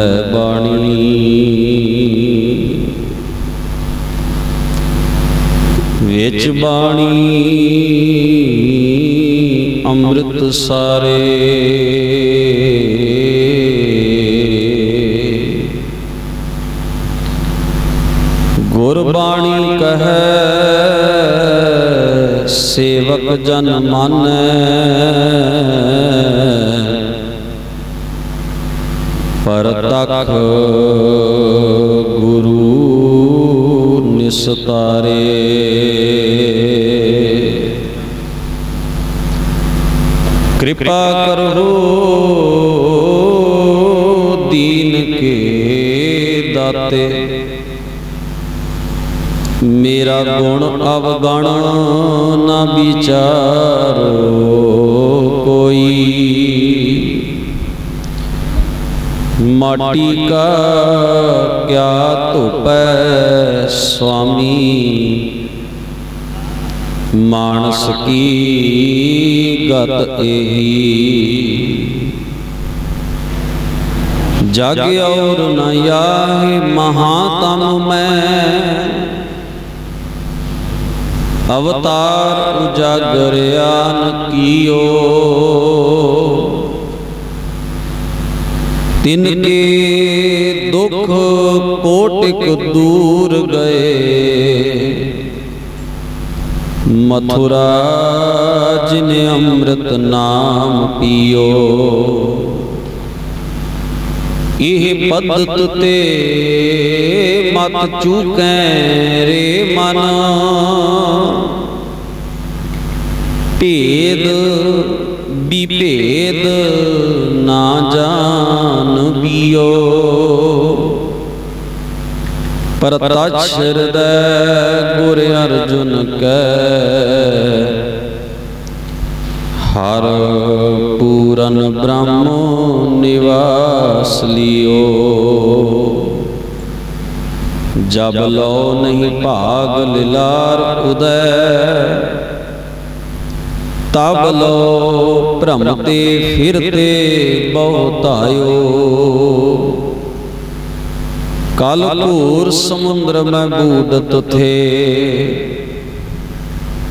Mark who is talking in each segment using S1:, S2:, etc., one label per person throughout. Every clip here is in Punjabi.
S1: ਹੈ ਬਾਣੀ। ਵਿੱਚ ਬਾਣੀ ਅੰਮ੍ਰਿਤ ਸਾਰੇ। ਗੁਰਬਾਣੀ ਕਹੈ ਸੇਵਕ ਜਨ ਮਾਨੈ। ਮੇਰਾ ਗੁਣ ਅਵਗਣ ਨਾ ਵਿਚਾਰੋ ਕੋਈ। ਮਾਟੀ ਕਾ ਕਿਆ ਧੁਪੈ ਸੁਆਮੀ। ਮਾਨਸ ਕੀ ਗਤ ਇਹੀ ਜਗ ਔਰ ਨ ਆਹੇ ਮਹਾਤਮ ਮੈਂ। ਅਵਤਾਰ ਉਜਾਗਰਿਆ ਨ ਕੀਓ ਤਿਨ ਕੇ ਦੁਖ ਕੋਟਿਕ ਦੂਰ ਗਏ। ਮਥੁਰਾ ਜਿਨ ਅੰਮ੍ਰਿਤ ਨਾਮ ਪੀਓ। ਇਹ ਪਦਤ ਤੇ ਮਤ ਚੂਕੈ ਰੇ ਮਨ। ਭੇਦ ਵਿਭੇਦ ਨਾ ਜਾਣ ਬਿਓ ਪਰ ਤਛ ਹਿਰਦੈ ਗੁਰ ਅਰਜੁਨ ਕੈ ਹਰ ਪੂਰਨ ਬ੍ਰਹਮ ਨਿਵਾਸ ਲਿਓ। ਜਬ ਲੋ ਨਹੀਂ ਭਾਗ ਲਿਲਾਰ ਉਦੈ, ਤਬ ਲੋ ਭ੍ਰਮ ਤੇ ਫਿਰਤੇ ਬਹੁਤਾਇਓ ਕਲ ਭੂਰ ਸਮੁੰਦਰ ਮੈਂ ਬੂਡਤ ਥੇ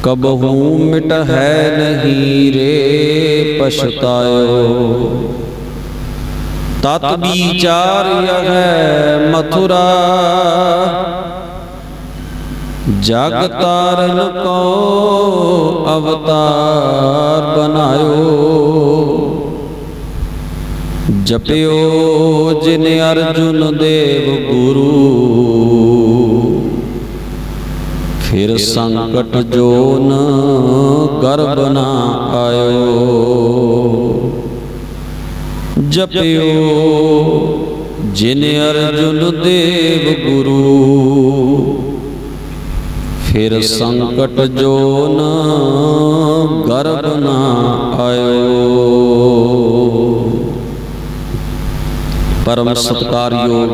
S1: ਕਬਹੂ ਮਿਟ ਹੈ ਨਹੀਂ ਰੇ ਪਛਤਾਇਓ ਤਤ ਵਿਚਾਰ ਹੈ ਮਥੁਰਾ ਜਗ ਤਾਰਨ ਕੋ ਅਵਤਾਰ ਬਨਾਇਓ ਜਪਿਓ ਜਿਨ ਅਰਜੁਨ ਦੇਵ ਗੁਰੂ ਫਿਰ ਸੰਕਟ ਜੋਨ ਗਰਬ ਨਾ ਆਇਓ। ਜਪਿਓ ਜਿਨ ਅਰਜੁਨ ਦੇਵ ਗੁਰੂ। ਫਿਰ ਸੰਕਟ ਜੋਨ ਗਰਬ ਨਾ ਆਇਓ। ਪਰਮ ਸਤਕਾਰਯੋਗ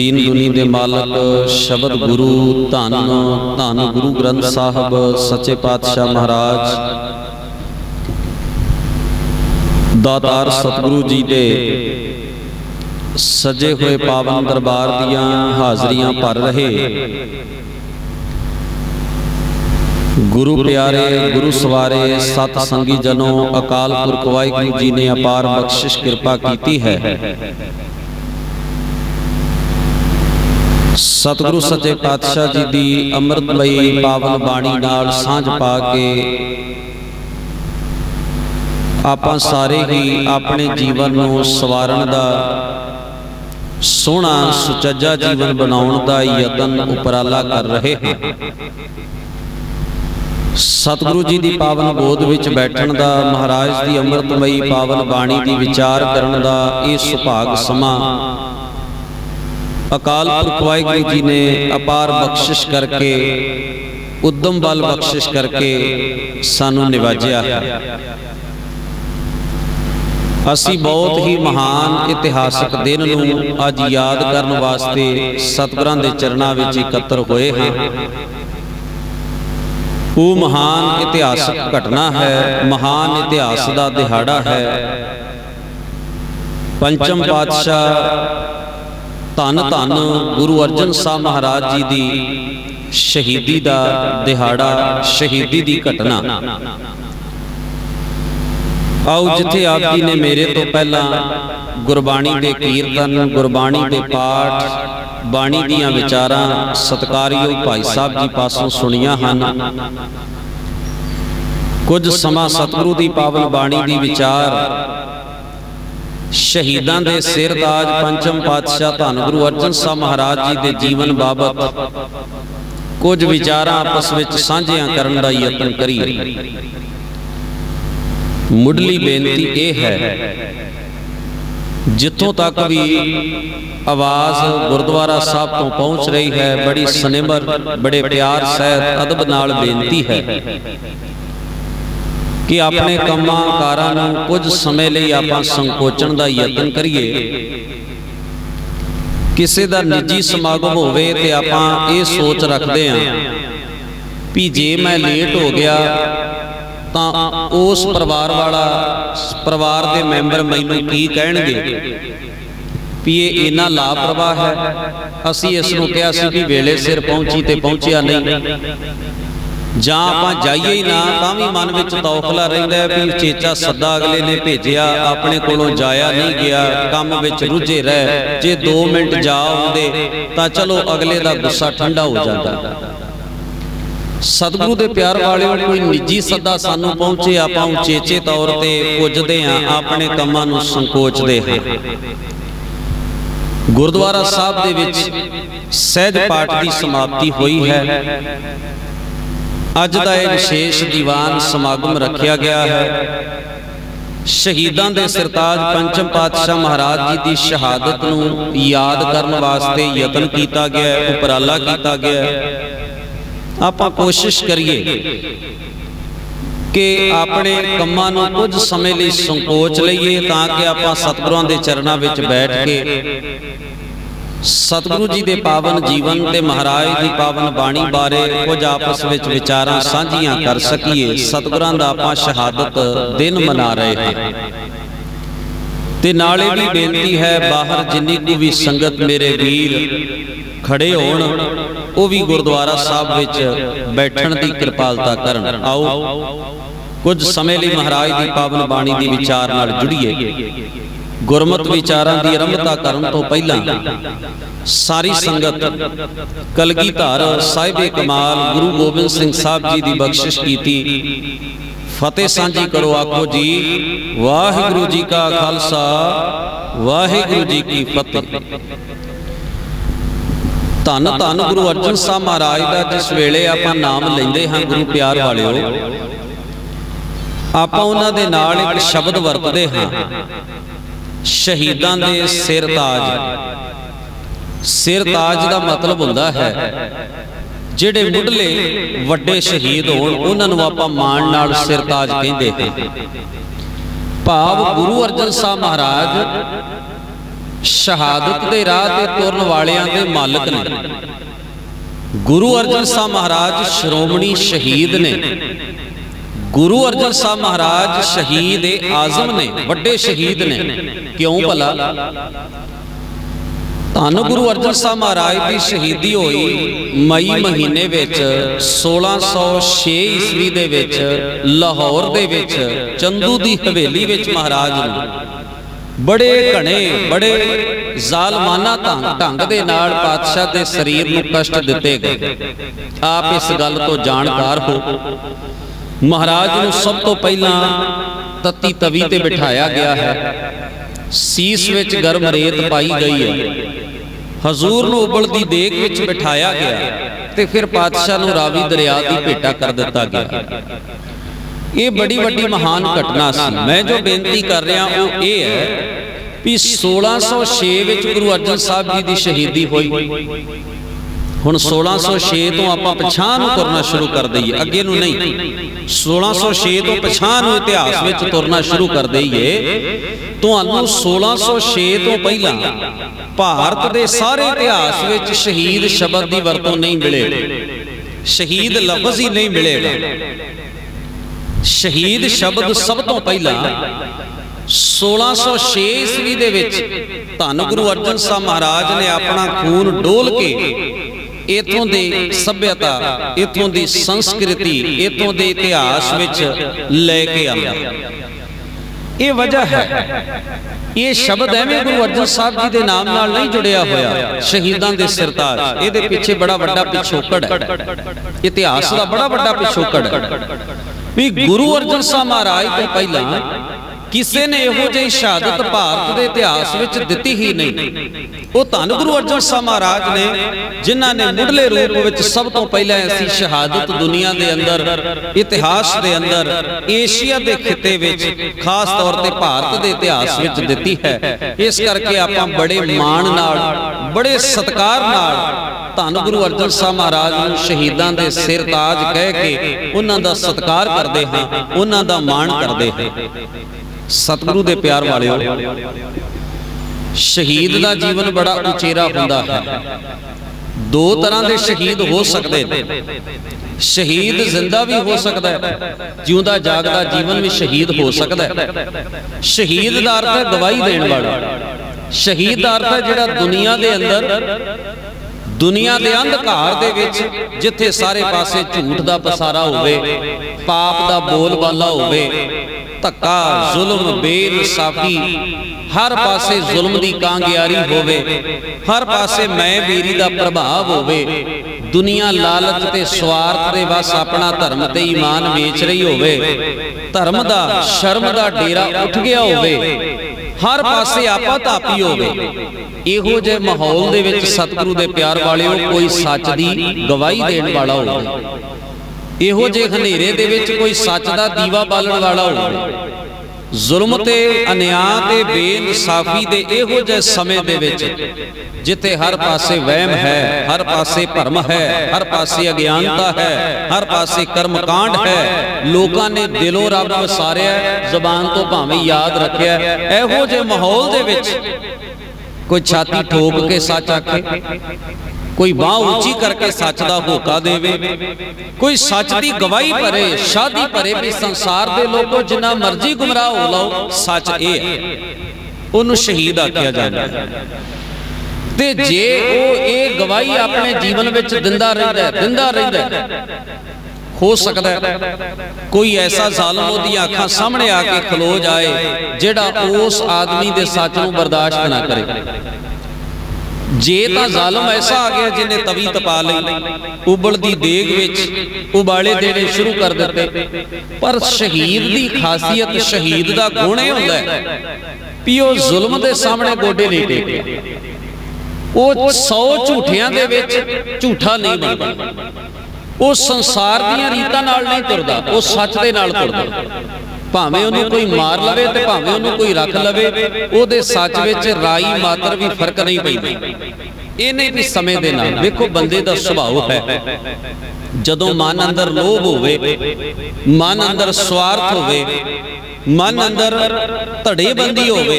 S1: ਦੀਨ ਦੁਨੀ ਦੇ ਮਾਲਕ, ਸ਼ਬਦ ਗੁਰੂ, ਧੰਨ ਧੰਨ ਗੁਰੂ ਗ੍ਰੰਥ ਸਾਹਿਬ, ਸੱਚੇ ਪਾਤਸ਼ਾਹ ਮਹਾਰਾਜ। ਦਾਤਾਰ ਸਤਿਗੁਰੂ ਜੀ ਦੇ ਸਜੇ ਹੋਏ ਪਾਵਨ ਦਰਬਾਰ ਦੀਆਂ ਹਾਜ਼ਰੀਆਂ ਭਰ ਰਹੇ ਗੁਰੂ ਪਿਆਰੇ, ਗੁਰੂ ਸਵਾਰੇ, ਸਤ ਸੰਗੀ ਜਨੋ ਅਕਾਲ ਪੁਰਖ ਵਾਹਿਗੁਰੂ ਜੀ ਨੇ ਅਪਾਰ ਬਖਸ਼ਿਸ਼ ਕਿਰਪਾ ਕੀਤੀ ਹੈ। ਸਤਿਗੁਰੂ ਸੱਚੇ ਪਾਤਸ਼ਾਹ ਜੀ ਦੀ ਅੰਮ੍ਰਿਤਮਈ ਪਾਵਨ ਬਾਣੀ ਨਾਲ ਸਾਂਝ ਪਾ ਕੇ ਆਪਾਂ ਸਾਰੇ ਹੀ ਆਪਣੇ ਜੀਵਨ ਨੂੰ ਸਵਾਰਨ ਦਾ ਸੋਹਣਾ ਸੁਚੱਜਾ ਜੀਵਨ ਬਣਾਉਣ ਦਾ ਯਤਨ ਉਪਰਾਲਾ ਕਰ ਰਹੇ ਹਾਂ। ਸਤਿਗੁਰੂ ਜੀ ਦੀ ਪਾਵਨ ਗੋਦ ਵਿੱਚ ਬੈਠਣ ਦਾ, ਮਹਾਰਾਜ ਦੀ ਅੰਮ੍ਰਿਤਮਈ ਪਾਵਨ ਬਾਣੀ ਦੀ ਵਿਚਾਰ ਕਰਨ ਦਾ ਇਹ ਸੁਭਾਗ ਸਮਾਂ ਅਕਾਲ ਪੁਰਖ ਵਾਹਿਗੁਰੂ ਜੀ ਨੇ ਅਪਾਰ ਬਖਸ਼ਿਸ਼ ਕਰਕੇ ਉਦਮ ਬਲ ਬਖਸ਼ਿਸ਼ ਕਰਕੇ ਸਾਨੂੰ ਨਿਵਾਜਿਆ ਅਸੀਂ ਬਹੁਤ ਹੀ ਮਹਾਨ ਇਤਿਹਾਸਕ ਦਿਨ ਨੂੰ ਅੱਜ ਯਾਦ ਕਰਨ ਵਾਸਤੇ ਸਤਿਗੁਰਾਂ ਦੇ ਚਰਨਾਂ ਵਿੱਚ ਇਕੱਤਰ ਹੋਏ ਹਾਂ। ਉਹ ਮਹਾਨ ਇਤਿਹਾਸਕ ਘਟਨਾ ਹੈ ਮਹਾਨ ਇਤਿਹਾਸ ਦਾ ਦਿਹਾੜਾ ਹੈ। ਪੰਚਮ ਪਾਤਸ਼ਾਹ ਧੰਨ ਧੰਨ ਗੁਰੂ ਅਰਜਨ ਸਾਹਿਬ ਮਹਾਰਾਜ ਜੀ ਦੀ ਸ਼ਹੀਦੀ ਦਾ ਦਿਹਾੜਾ ਸ਼ਹੀਦੀ ਦੀ ਘਟਨਾ। ਆਓ ਜਿੱਥੇ ਆਪ ਜੀ ਨੇ ਮੇਰੇ ਤੋਂ ਪਹਿਲਾਂ ਗੁਰਬਾਣੀ ਦੇ ਕੀਰਤਨ ਗੁਰਬਾਣੀ ਦੇ ਪਾਠ ਬਾਣੀ ਦੀਆਂ ਵਿਚਾਰਾਂ ਸਤਕਾਰਯੋਗ ਭਾਈ ਸਾਹਿਬ ਜੀ ਪਾਸੋਂ ਸੁਣੀਆਂ ਹਨ। ਕੁਝ ਸਮਾਂ ਸਤਿਗੁਰੂ ਦੀ ਪਾਵਨ ਬਾਣੀ ਦੀ ਵਿਚਾਰ ਸ਼ਹੀਦਾਂ ਦੇ ਸਿਰ ਤਾਜ ਪੰਚਮ ਪਾਤਸ਼ਾਹ ਧੰਨ ਗੁਰੂ ਅਰਜਨ ਸਾਹਿਬ ਮਹਾਰਾਜ ਜੀ ਦੇ ਜੀਵਨ ਬਾਬਤ ਕੁਝ ਵਿਚਾਰਾਂ ਆਪਸ ਵਿੱਚ ਸਾਂਝੀਆਂ ਕਰਨ ਦਾ ਯਤਨ ਕਰੀਏ ਮੁੱਢਲੀ ਬੇਨਤੀ ਇਹ ਹੈ ਜਿੱਥੋਂ ਤੱਕ ਵੀ ਆਵਾਜ਼ ਗੁਰਦੁਆਰਾ ਸਾਹਿਬ ਤੋਂ ਪਹੁੰਚ ਰਹੀ ਹੈ ਬੜੀ ਸਨੇਮਰ ਬੜੇ ਪਿਆਰ ਸਹਿਤ ਅਦਬ ਨਾਲ ਬੇਨਤੀ ਹੈ। ਕਿ ਆਪਣੇ ਕੰਮਾਂ ਕਾਰਾਂ ਨੂੰ ਕੁਝ ਸਮੇਂ ਲਈ ਆਪਾਂ ਸੰਕੋਚਣ ਦਾ ਯਤਨ ਕਰੀਏ। ਕਿਸੇ ਦਾ ਨਿੱਜੀ ਸਮਾਗਮ ਹੋਵੇ ਤੇ ਆਪਾਂ ਇਹ ਸੋਚ ਰੱਖਦੇ ਆਂ ਵੀ ਜੇ ਮੈਂ ਲੇਟ ਹੋ ਗਿਆ, ਤਾਂ ਉਸ ਪਰਿਵਾਰ ਵਾਲਾ, ਪਰਿਵਾਰ ਦੇ ਮੈਂਬਰ ਮੈਨੂੰ ਕੀ ਕਹਿਣਗੇ? ਵੀ ਇਹ ਇੰਨਾ ਲਾਪਰਵਾਹ ਹੈ। ਅਸੀਂ ਇਸ ਨੂੰ ਕਿਹਾ ਸੀ ਕਿ ਵੇਲੇ ਸਿਰ ਪਹੁੰਚੀ ਤੇ ਪਹੁੰਚਿਆ ਨਹੀਂ। ਜਾਂ ਆਪਾਂ ਜਾਈਏ ਹੀ ਨਾ ਤਾਂ ਵੀ ਮਨ ਵਿੱਚ ਤੌਖਲਾ ਰਹਿੰਦਾ ਵੀ ਚੇਚਾ ਸੱਦਾ ਅਗਲੇ ਨੇ ਭੇਜਿਆ ਆਪਣੇ ਕੋਲੋਂ ਜਾਇਆ ਨਹੀਂ ਗਿਆ ਕੰਮ ਵਿੱਚ ਰੁੱਝੇ ਰਹਿ ਜੇ 2 ਮਿੰਟ ਜਾ ਆਉਂਦੇ ਤਾਂ ਚਲੋ ਅਗਲੇ ਦਾ ਗੁੱਸਾ ਠੰਡਾ ਹੋ ਜਾਂਦਾ। ਸਤਿਗੁਰੂ ਦੇ ਪਿਆਰ ਵਾਲਿਓ ਕੋਈ ਨਿੱਜੀ ਸੱਦਾ ਸਾਨੂੰ ਪਹੁੰਚੇ ਆਪਾਂ ਉਚੇਚੇ ਤੌਰ ਤੇ ਪੁੱਜਦੇ ਆਂ ਆਪਣੇ ਕੰਮਾਂ ਨੂੰ ਸੰਕੋਚਦੇ ਹਾਂ। ਗੁਰਦੁਆਰਾ ਸਾਹਿਬ ਦੇ ਵਿੱਚ ਸਹਿਜ ਪਾਠ ਦੀ ਸਮਾਪਤੀ ਹੋਈ ਹੈ। ਅੱਜ ਦਾ ਇਹ ਵਿਸ਼ੇਸ਼ ਦੀਵਾਨ ਸਮਾਗਮ ਰੱਖਿਆ ਗਿਆ ਹੈ। ਸ਼ਹੀਦਾਂ ਦੇ ਸਰਤਾਜ ਪੰਚਮ ਪਾਤਸ਼ਾਹ ਮਹਾਰਾਜ ਜੀ ਦੀ ਸ਼ਹਾਦਤ ਨੂੰ ਯਾਦ ਕਰਨ ਵਾਸਤੇ ਯਤਨ ਕੀਤਾ ਗਿਆ ਹੈ ਉਪਰਾਲਾ ਕੀਤਾ ਗਿਆ ਹੈ। ਆਪਾਂ ਕੋਸ਼ਿਸ਼ ਕਰੀਏ ਕਿ ਆਪਣੇ ਕੰਮਾਂ ਨੂੰ ਕੁਝ ਸਮੇਂ ਲਈ ਸੰਕੋਚ ਲਈਏ ਤਾਂ ਕਿ ਆਪਾਂ ਸਤਿਗੁਰਾਂ ਦੇ ਚਰਨਾਂ ਵਿੱਚ ਬੈਠ ਕੇ ਸਤਿਗੁਰੂ ਜੀ ਦੇ ਪਾਵਨ ਜੀਵਨ ਤੇ ਮਹਾਰਾਜ ਦੀ ਪਾਵਨ ਬਾਣੀ ਬਾਰੇ ਕੁਝ ਆਪਸ ਵਿੱਚ ਵਿਚਾਰਾਂ ਸਾਂਝੀਆਂ ਕਰ ਸਕੀਏ। ਸਤਿਗੁਰਾਂ ਦਾ ਆਪਾਂ ਸ਼ਹਾਦਤ ਦਿਨ ਮਨਾ ਰਹੇ ਹਾਂ। ਤੇ ਨਾਲੇ ਵੀ ਬੇਨਤੀ ਹੈ, ਬਾਹਰ ਜਿੰਨੀ ਕੁ ਵੀ ਸੰਗਤ ਮੇਰੇ ਵੀਰ ਖੜੇ ਹੋਣ, ਉਹ ਵੀ ਗੁਰਦੁਆਰਾ ਸਾਹਿਬ ਵਿੱਚ ਬੈਠਣ ਦੀ ਕਿਰਪਾਲਤਾ ਕਰਨ। ਆਓ, ਕੁਝ ਸਮੇਂ ਲਈ ਮਹਾਰਾਜ ਦੀ ਪਾਵਨ ਬਾਣੀ ਦੀ ਵਿਚਾਰ ਨਾਲ ਜੁੜੀਏ। ਗੁਰਮਤ ਵਿਚਾਰਾਂ ਦੀ ਆਰੰਭਤਾ ਕਰਨ ਤੋਂ ਪਹਿਲਾਂ ਸਾਰੀ ਸੰਗਤ ਕਲਗੀਧਰ ਸਾਹਿਬੇ ਕਮਾਲ ਗੁਰੂ ਗੋਬਿੰਦ ਸਿੰਘ ਸਾਹਿਬ ਜੀ ਦੀ ਬਖਸ਼ਿਸ਼ ਕੀਤੀ। ਫਤਿਹ ਸਾਂਝੀ ਕਰੋ ਆਖੋ ਜੀ, ਵਾਹਿਗੁਰੂ ਜੀ ਕਾ ਖਾਲਸਾ, ਵਾਹਿਗੁਰੂ ਜੀ ਕੀ ਫਤਿਹ। ਧੰਨ ਧੰਨ ਗੁਰੂ ਅਰਜਨ ਸਾਹਿਬ ਮਹਾਰਾਜ ਦਾ, ਜਿਸ ਵੇਲੇ ਆਪਾਂ ਨਾਮ ਲੈਂਦੇ ਹਾਂ ਗੁਰੂ ਪਿਆਰ ਵਾਲਿਓ, ਆਪਾਂ ਉਹਨਾਂ ਦੇ ਨਾਲ ਇੱਕ ਸ਼ਬਦ ਵਰਤਦੇ ਹਾਂ। ਸ਼ਹੀਦਾਂ ਦੇ ਸਿਰ ਤਾਜ। ਸਿਰ ਤਾਜ ਦਾ ਮਤਲਬ ਹੁੰਦਾ ਹੈ, ਜਿਹੜੇ ਮੁੱਢਲੇ ਵੱਡੇ ਸ਼ਹੀਦ ਹੋਣ, ਉਹਨਾਂ ਨੂੰ ਆਪਾਂ ਮਾਣ ਨਾਲ ਸਿਰ ਤਾਜ ਕਹਿੰਦੇ ਹਾਂ। ਭਾਵ ਗੁਰੂ ਅਰਜਨ ਸਾਹਿਬ ਮਹਾਰਾਜ ਸ਼ਹਾਦਤ ਦੇ ਰਾਹ ਤੇ ਤੁਰਨ ਵਾਲਿਆਂ ਦੇ ਮਾਲਕ ਨੇ। ਗੁਰੂ ਅਰਜਨ ਸਾਹਿਬ ਮਹਾਰਾਜ ਸ਼੍ਰੋਮਣੀ ਸ਼ਹੀਦ ਨੇ। ਗੁਰੂ ਅਰਜਨ ਸਾਹਿਬ ਮਹਾਰਾਜ ਸ਼ਹੀਦ ਏ ਆਜ਼ਮ ਨੇ, ਵੱਡੇ ਸ਼ਹੀਦ ਨੇ। ਕਿਉਂ ਭਲਾ? ਧੰਨ ਗੁਰੂ ਅਰਜਨ ਸਾਹਿਬ ਮਹਾਰਾਜ ਦੀ ਸ਼ਹੀਦੀ ਹੋਈ ਮਈ ਮਹੀਨੇ ਵਿੱਚ 1606 ਈਸਵੀ ਦੇ ਵਿੱਚ, ਲਾਹੌਰ ਦੇ ਵਿੱਚ, ਚੰਦੂ ਦੀ ਹਵੇਲੀ ਵਿੱਚ ਮਹਾਰਾਜ ਨੂੰ। ਬੜੇ ਘਣੇ, ਬੜੇ ਜ਼ਾਲਮਾਨਾ ਢੰਗ ਦੇ ਨਾਲ ਪਾਤਸ਼ਾਹ ਦੇ ਸਰੀਰ ਨੂੰ ਕਸ਼ਟ ਦਿੱਤੇ ਗਏ। ਆਪ ਇਸ ਗੱਲ ਤੋਂ ਜਾਣਕਾਰ ਹੋ। ਮਹਾਰਾਜ ਨੂੰ ਸਭ ਤੋਂ ਪਹਿਲਾਂ ਤਤੀ ਤਵੀ ਤੇ ਬਿਠਾਇਆ ਗਿਆ ਹੈ। ਸੀਸ ਵਿੱਚ ਗਰਮ ਰੇਤ ਪਾਈ ਗਈ ਹੈ। ਹਜ਼ੂਰ ਨੂੰ ਉਬਲਦੀ ਦੇਖ ਵਿੱਚ ਬਿਠਾਇਆ ਗਿਆ ਤੇ ਫਿਰ ਪਾਤਸ਼ਾਹ ਨੂੰ ਰਾਵੀ ਦਰਿਆ ਦੀ ਭੇਟਾ ਕਰ ਦਿੱਤਾ ਗਿਆ। ਇਹ ਬੜੀ ਵੱਡੀ ਮਹਾਨ ਘਟਨਾ ਸੀ। ਮੈਂ ਜੋ ਬੇਨਤੀ ਕਰ ਰਿਹਾ ਉਹ ਇਹ ਹੈ ਵੀ 1606 ਵਿੱਚ ਗੁਰੂ ਅਰਜਨ ਸਾਹਿਬ ਜੀ ਦੀ ਸ਼ਹੀਦੀ ਹੋਈ। ਹੁਣ 1606 ਤੋਂ ਆਪਾਂ ਪਛਾਣ ਨੂੰ ਤੁਰਨਾ ਸ਼ੁਰੂ ਕਰ ਦਈਏ। ਅੱਗੇ ਨੂੰ ਨਹੀਂ। 1606 ਤੋਂ ਪਛਾਣ ਨੂੰ ਇਤਿਹਾਸ ਵਿੱਚ ਤੁਰਨਾ ਸ਼ੁਰੂ ਕਰ ਦਈਏ। ਤੁਹਾਨੂੰ 1606 ਤੋਂ ਪਹਿਲਾਂ ਭਾਰਤ ਦੇ ਸਾਰੇ ਇਤਿਹਾਸ ਵਿੱਚ ਸ਼ਹੀਦ ਸ਼ਬਦ ਦੀ ਵਰਤੋਂ ਨਹੀਂ ਮਿਲੇਗੀ। ਸ਼ਹੀਦ ਲਫ਼ਜ਼ ਹੀ ਨਹੀਂ ਮਿਲੇਗਾ। ਸ਼ਹੀਦ ਸ਼ਬਦ ਸਭ ਤੋਂ ਪਹਿਲਾਂ 1606 ਈਸਵੀ ਦੇ ਵਿੱਚ ਧੰਨ ਗੁਰੂ ਅਰਜਨ ਸਾਹਿਬ ਮਹਾਰਾਜ ਨੇ ਆਪਣਾ ਖੂਨ ਡੋਲ ਕੇ ਇਥੋਂ ਦੀ ਸੱਭਿਅਤਾ, ਇਥੋਂ ਦੀ ਸੰਸਕ੍ਰਿਤੀ, ਇਥੋਂ ਦੇ ਇਤਿਹਾਸ ਵਿੱਚ ਲੈ ਕੇ ਆਇਆ ਇਹ ਵਜ੍ਹਾ ਹੈ। ਇਹ ਸ਼ਬਦ ਐਵੇਂ ਗੁਰੂ ਅਰਜਨ ਸਾਹਿਬ ਜੀ ਦੇ ਨਾਮ ਨਾਲ ਨਹੀਂ ਜੁੜਿਆ ਹੋਇਆ। ਸ਼ਹੀਦਾਂ ਦੇ ਸਿਰਤਾਜ। ਇਹਦੇ ਪਿੱਛੇ ਬੜਾ ਵੱਡਾ ਪਿਛੋਕੜ ਹੈ। ਇਤਿਹਾਸ ਦਾ ਬੜਾ ਵੱਡਾ ਪਿਛੋਕੜ ਹੈ। ਵੀ ਗੁਰੂ ਅਰਜਨ ਸਾਹਿਬ ਮਹਾਰਾਜ ਤੋਂ ਪਹਿਲਾਂ ਕਿਸੇ ਨੇ ਇਹੋ ਜਿਹੀ ਸ਼ਹਾਦਤ ਭਾਰਤ ਦੇ ਇਤਿਹਾਸ ਵਿੱਚ ਦਿੱਤੀ ਹੀ ਨਹੀਂ। ਉਹ ਧੰਨ ਗੁਰੂ ਅਰਜਨ ਸਾਹਿਬ ਮਹਾਰਾਜ ਨੇ, ਜਿਨ੍ਹਾਂ ਨੇ ਮੁੱਢਲੇ ਰੂਪ ਵਿੱਚ ਸਭ ਤੋਂ ਪਹਿਲਾਂ ਐਸੀ ਸ਼ਹਾਦਤ ਦੁਨੀਆ ਦੇ ਅੰਦਰ, ਇਤਿਹਾਸ ਦੇ ਅੰਦਰ, ਏਸ਼ੀਆ ਦੇ ਖਿੱਤੇ ਵਿੱਚ, ਖਾਸ ਤੌਰ ਤੇ ਭਾਰਤ ਦੇ ਇਤਿਹਾਸ ਵਿੱਚ ਦਿੱਤੀ ਹੈ। ਇਸ ਕਰਕੇ ਆਪਾਂ ਬੜੇ ਮਾਣ ਨਾਲ, ਬੜੇ ਸਤਿਕਾਰ ਨਾਲ ਧੰਨ ਗੁਰੂ ਅਰਜਨ ਸਾਹਿਬ ਮਹਾਰਾਜ ਨੂੰ ਸ਼ਹੀਦਾਂ ਦੇ ਸਿਰ ਤਾਜ ਕਹਿ ਕੇ ਉਹਨਾਂ ਦਾ ਸਤਿਕਾਰ ਕਰਦੇ ਹਾਂ, ਉਹਨਾਂ ਦਾ ਮਾਣ ਕਰਦੇ ਹਾਂ। ਸਤਿਗੁਰੂ ਦੇ ਪਿਆਰ ਵਾਲਿਓ, ਸ਼ਹੀਦ ਦਾ ਜੀਵਨ ਬੜਾ ਉਚੇਰਾ ਹੁੰਦਾ ਹੈ। ਦੋ ਤਰ੍ਹਾਂ ਦੇ ਸ਼ਹੀਦ ਹੋ ਸਕਦੇ ਨੇ। ਸ਼ਹੀਦ ਜ਼ਿੰਦਾ ਵੀ ਹੋ ਸਕਦਾ ਹੈ, ਜਿਉਂਦਾ ਜਾਗਦਾ ਜੀਵਨ ਵੀ ਸ਼ਹੀਦ ਹੋ ਸਕਦਾ ਹੈ। ਸ਼ਹੀਦ ਦਾ ਅਰਥ ਹੈ ਗਵਾਹੀ ਦੇਣ ਵਾਲਾ। ਸ਼ਹੀਦ ਦਾ ਅਰਥ ਹੈ ਜਿਹੜਾ ਦੁਨੀਆ ਦੇ ਅੰਦਰ ਦੁਨੀਆ ਦੇ ਅੰਧਕਾਰ ਦੇ ਵਿੱਚ ਜਿੱਥੇ ਸਾਰੇ ਪਾਸੇ ਝੂਠ ਦਾ ਪਸਾਰਾ ਹੋਵੇ, ਪਾਪ ਦਾ ਬੋਲਬਾਲਾ ਹੋਵੇ, ਧੱਕਾ, ਜ਼ੁਲਮ, ਬੇਇਨਸਾਫੀ, ਹਰ ਪਾਸੇ ਜ਼ੁਲਮ ਦੀ ਕਾਂਗਿਆਰੀ ਹੋਵੇ, ਹਰ ਪਾਸੇ ਮੈਂ ਬੀਰੀ ਦਾ ਪ੍ਰਭਾਵ ਹੋਵੇ, ਦੁਨੀਆ ਲਾਲਚ ਤੇ ਸਵਾਰਥ ਦੇ ਵਸ ਆਪਣਾ ਧਰਮ ਤੇ ਈਮਾਨ ਵੇਚ ਰਹੀ ਹੋਵੇ, ਧਰਮ ਦਾ, ਸ਼ਰਮ ਦਾ ਡੇਰਾ ਉੱਠ ਗਿਆ ਹੋਵੇ ਹਰ ਪਾਸੇ ਆਪਾ ਧਾਪੀ ਹੋਵੇ। ਇਹੋ ਜਿਹੇ ਮਾਹੌਲ ਦੇ ਵਿੱਚ ਸਤਿਗੁਰੂ ਦੇ ਪਿਆਰ ਵਾਲਿਓ ਕੋਈ ਸੱਚ ਦੀ ਗਵਾਹੀ ਦੇਣ ਵਾਲਾ ਹੋਵੇ। ਇਹੋ ਜਿਹੇ ਹਨੇਰੇ ਦੇ ਵਿੱਚ ਕੋਈ ਸੱਚ ਦਾ ਦੀਵਾ ਬਾਲਣ ਵਾਲਾ ਹੋਵੇ। ਜ਼ੁਲਮ ਤੇ ਅਨਿਆਂ ਤੇ ਬੇਇਨਸਾਫੀ ਦੇ ਇਹੋ ਜਿਹੇ ਸਮੇਂ ਦੇ ਵਿੱਚ ਜਿੱਥੇ ਹਰ ਪਾਸੇ ਵਹਿਮ ਹੈ ਹਰ ਪਾਸੇ ਭਰਮ ਹੈ ਹਰ ਪਾਸੇ ਅਗਿਆਨਤਾ ਹੈ ਹਰ ਪਾਸੇ ਕਰਮਕਾਂਡ ਹੈ। ਲੋਕਾਂ ਨੇ ਦਿਲੋਂ ਰੱਬ ਵਸਾਰਿਆ ਜ਼ਬਾਨ ਤੋਂ ਭਾਵੇਂ ਯਾਦ ਰੱਖਿਆ। ਇਹੋ ਜਿਹੇ ਮਾਹੌਲ ਦੇ ਵਿੱਚ ਕੋਈ ਛਾਤੀ ਠੋਕ ਕੇ ਸੱਚ ਆਖੇ। ਕੋਈ ਬਾਹ ਉੱਚੀ ਕਰਕੇ ਸੱਚ ਦਾ ਹੋਕਾ ਦੇਵੇ, ਕੋਈ ਸੱਚ ਦੀ ਗਵਾਹੀ ਭਰੇ, ਸ਼ਾਦੀ ਭਰੇ ਵੀ ਸੰਸਾਰ ਦੇ ਲੋਕੋ ਜਿੰਨਾ ਮਰਜ਼ੀ ਗੁੰਮਰਾਹ ਹੋ ਲਓ, ਸੱਚ ਇਹ ਹੈ। ਉਹਨੂੰ ਸ਼ਹੀਦ ਆਖਿਆ ਜਾਂਦਾ ਹੈ। ਤੇ ਜੇ ਉਹ ਇਹ ਗਵਾਹੀ ਆਪਣੇ ਜੀਵਨ ਵਿੱਚ ਦਿੰਦਾ ਰਹਿੰਦਾ ਦਿੰਦਾ ਰਹਿੰਦਾ ਹੋ ਸਕਦਾ ਕੋਈ ਐਸਾ ਜ਼ਾਲਮ ਉਹਦੀਆਂ ਅੱਖਾਂ ਸਾਹਮਣੇ ਆ ਕੇ ਖਲੋ ਜਾਏ, ਜਿਹੜਾ ਉਸ ਆਦਮੀ ਦੇ ਸੱਚ ਨੂੰ ਬਰਦਾਸ਼ਤ ਨਾ ਕਰੇ। ਜੇ ਤਾਂ ਜ਼ਾਲਮ ਐਸਾ ਆ ਗਿਆ ਜਿਹਨੇ ਤਵੀ ਤਪਾ ਲਈ ਉਬਲਦੀ ਦੇਗ ਵਿੱਚ ਉਬਾਲੇ ਦੇਣੇ ਸ਼ੁਰੂ ਕਰ ਦਿੱਤੇ। ਪਰ ਸ਼ਹੀਦ ਦੀ ਖਾਸੀਅਤ ਸ਼ਹੀਦ ਦਾ ਗੁਣ ਇਹ ਹੁੰਦਾ ਵੀ ਉਹ ਜ਼ੁਲਮ ਦੇ ਸਾਹਮਣੇ ਗੋਡੇ ਨਹੀਂ ਟੇਕਦਾ ਉਹ 100 ਝੂਠਿਆਂ ਦੇ ਵਿੱਚ ਝੂਠਾ ਨਹੀਂ ਬਣਦਾ। ਉਹ ਸੰਸਾਰ ਦੀਆਂ ਰੀਤਾਂ ਨਾਲ ਨਹੀਂ ਤੁਰਦਾ, ਉਹ ਸੱਚ ਦੇ ਨਾਲ ਤੁਰਦਾ। ਭਾਵੇਂ ਉਹਨੂੰ ਕੋਈ ਮਾਰ ਲਵੇ ਤੇ ਭਾਵੇਂ ਉਹਨੂੰ ਕੋਈ ਰੱਖ ਲਵੇ, ਉਹਦੇ ਸੱਚ ਵਿੱਚ ਰਾਈ ਮਾਤਰ ਵੀ ਫ਼ਰਕ ਨਹੀਂ ਪੈਂਦਾ। ਇਹ ਨਹੀਂ ਵੀ ਸਮੇਂ ਦੇ ਨਾਲ। ਵੇਖੋ, ਬੰਦੇ ਦਾ ਸੁਭਾਅ ਹੈ। ਜਦੋਂ ਮਨ ਅੰਦਰ ਲੋਭ ਹੋਵੇ, ਮਨ ਅੰਦਰ ਸਵਾਰਥ ਹੋਵੇ, ਮਨ ਅੰਦਰ ਧੜੇਬੰਦੀ ਹੋਵੇ,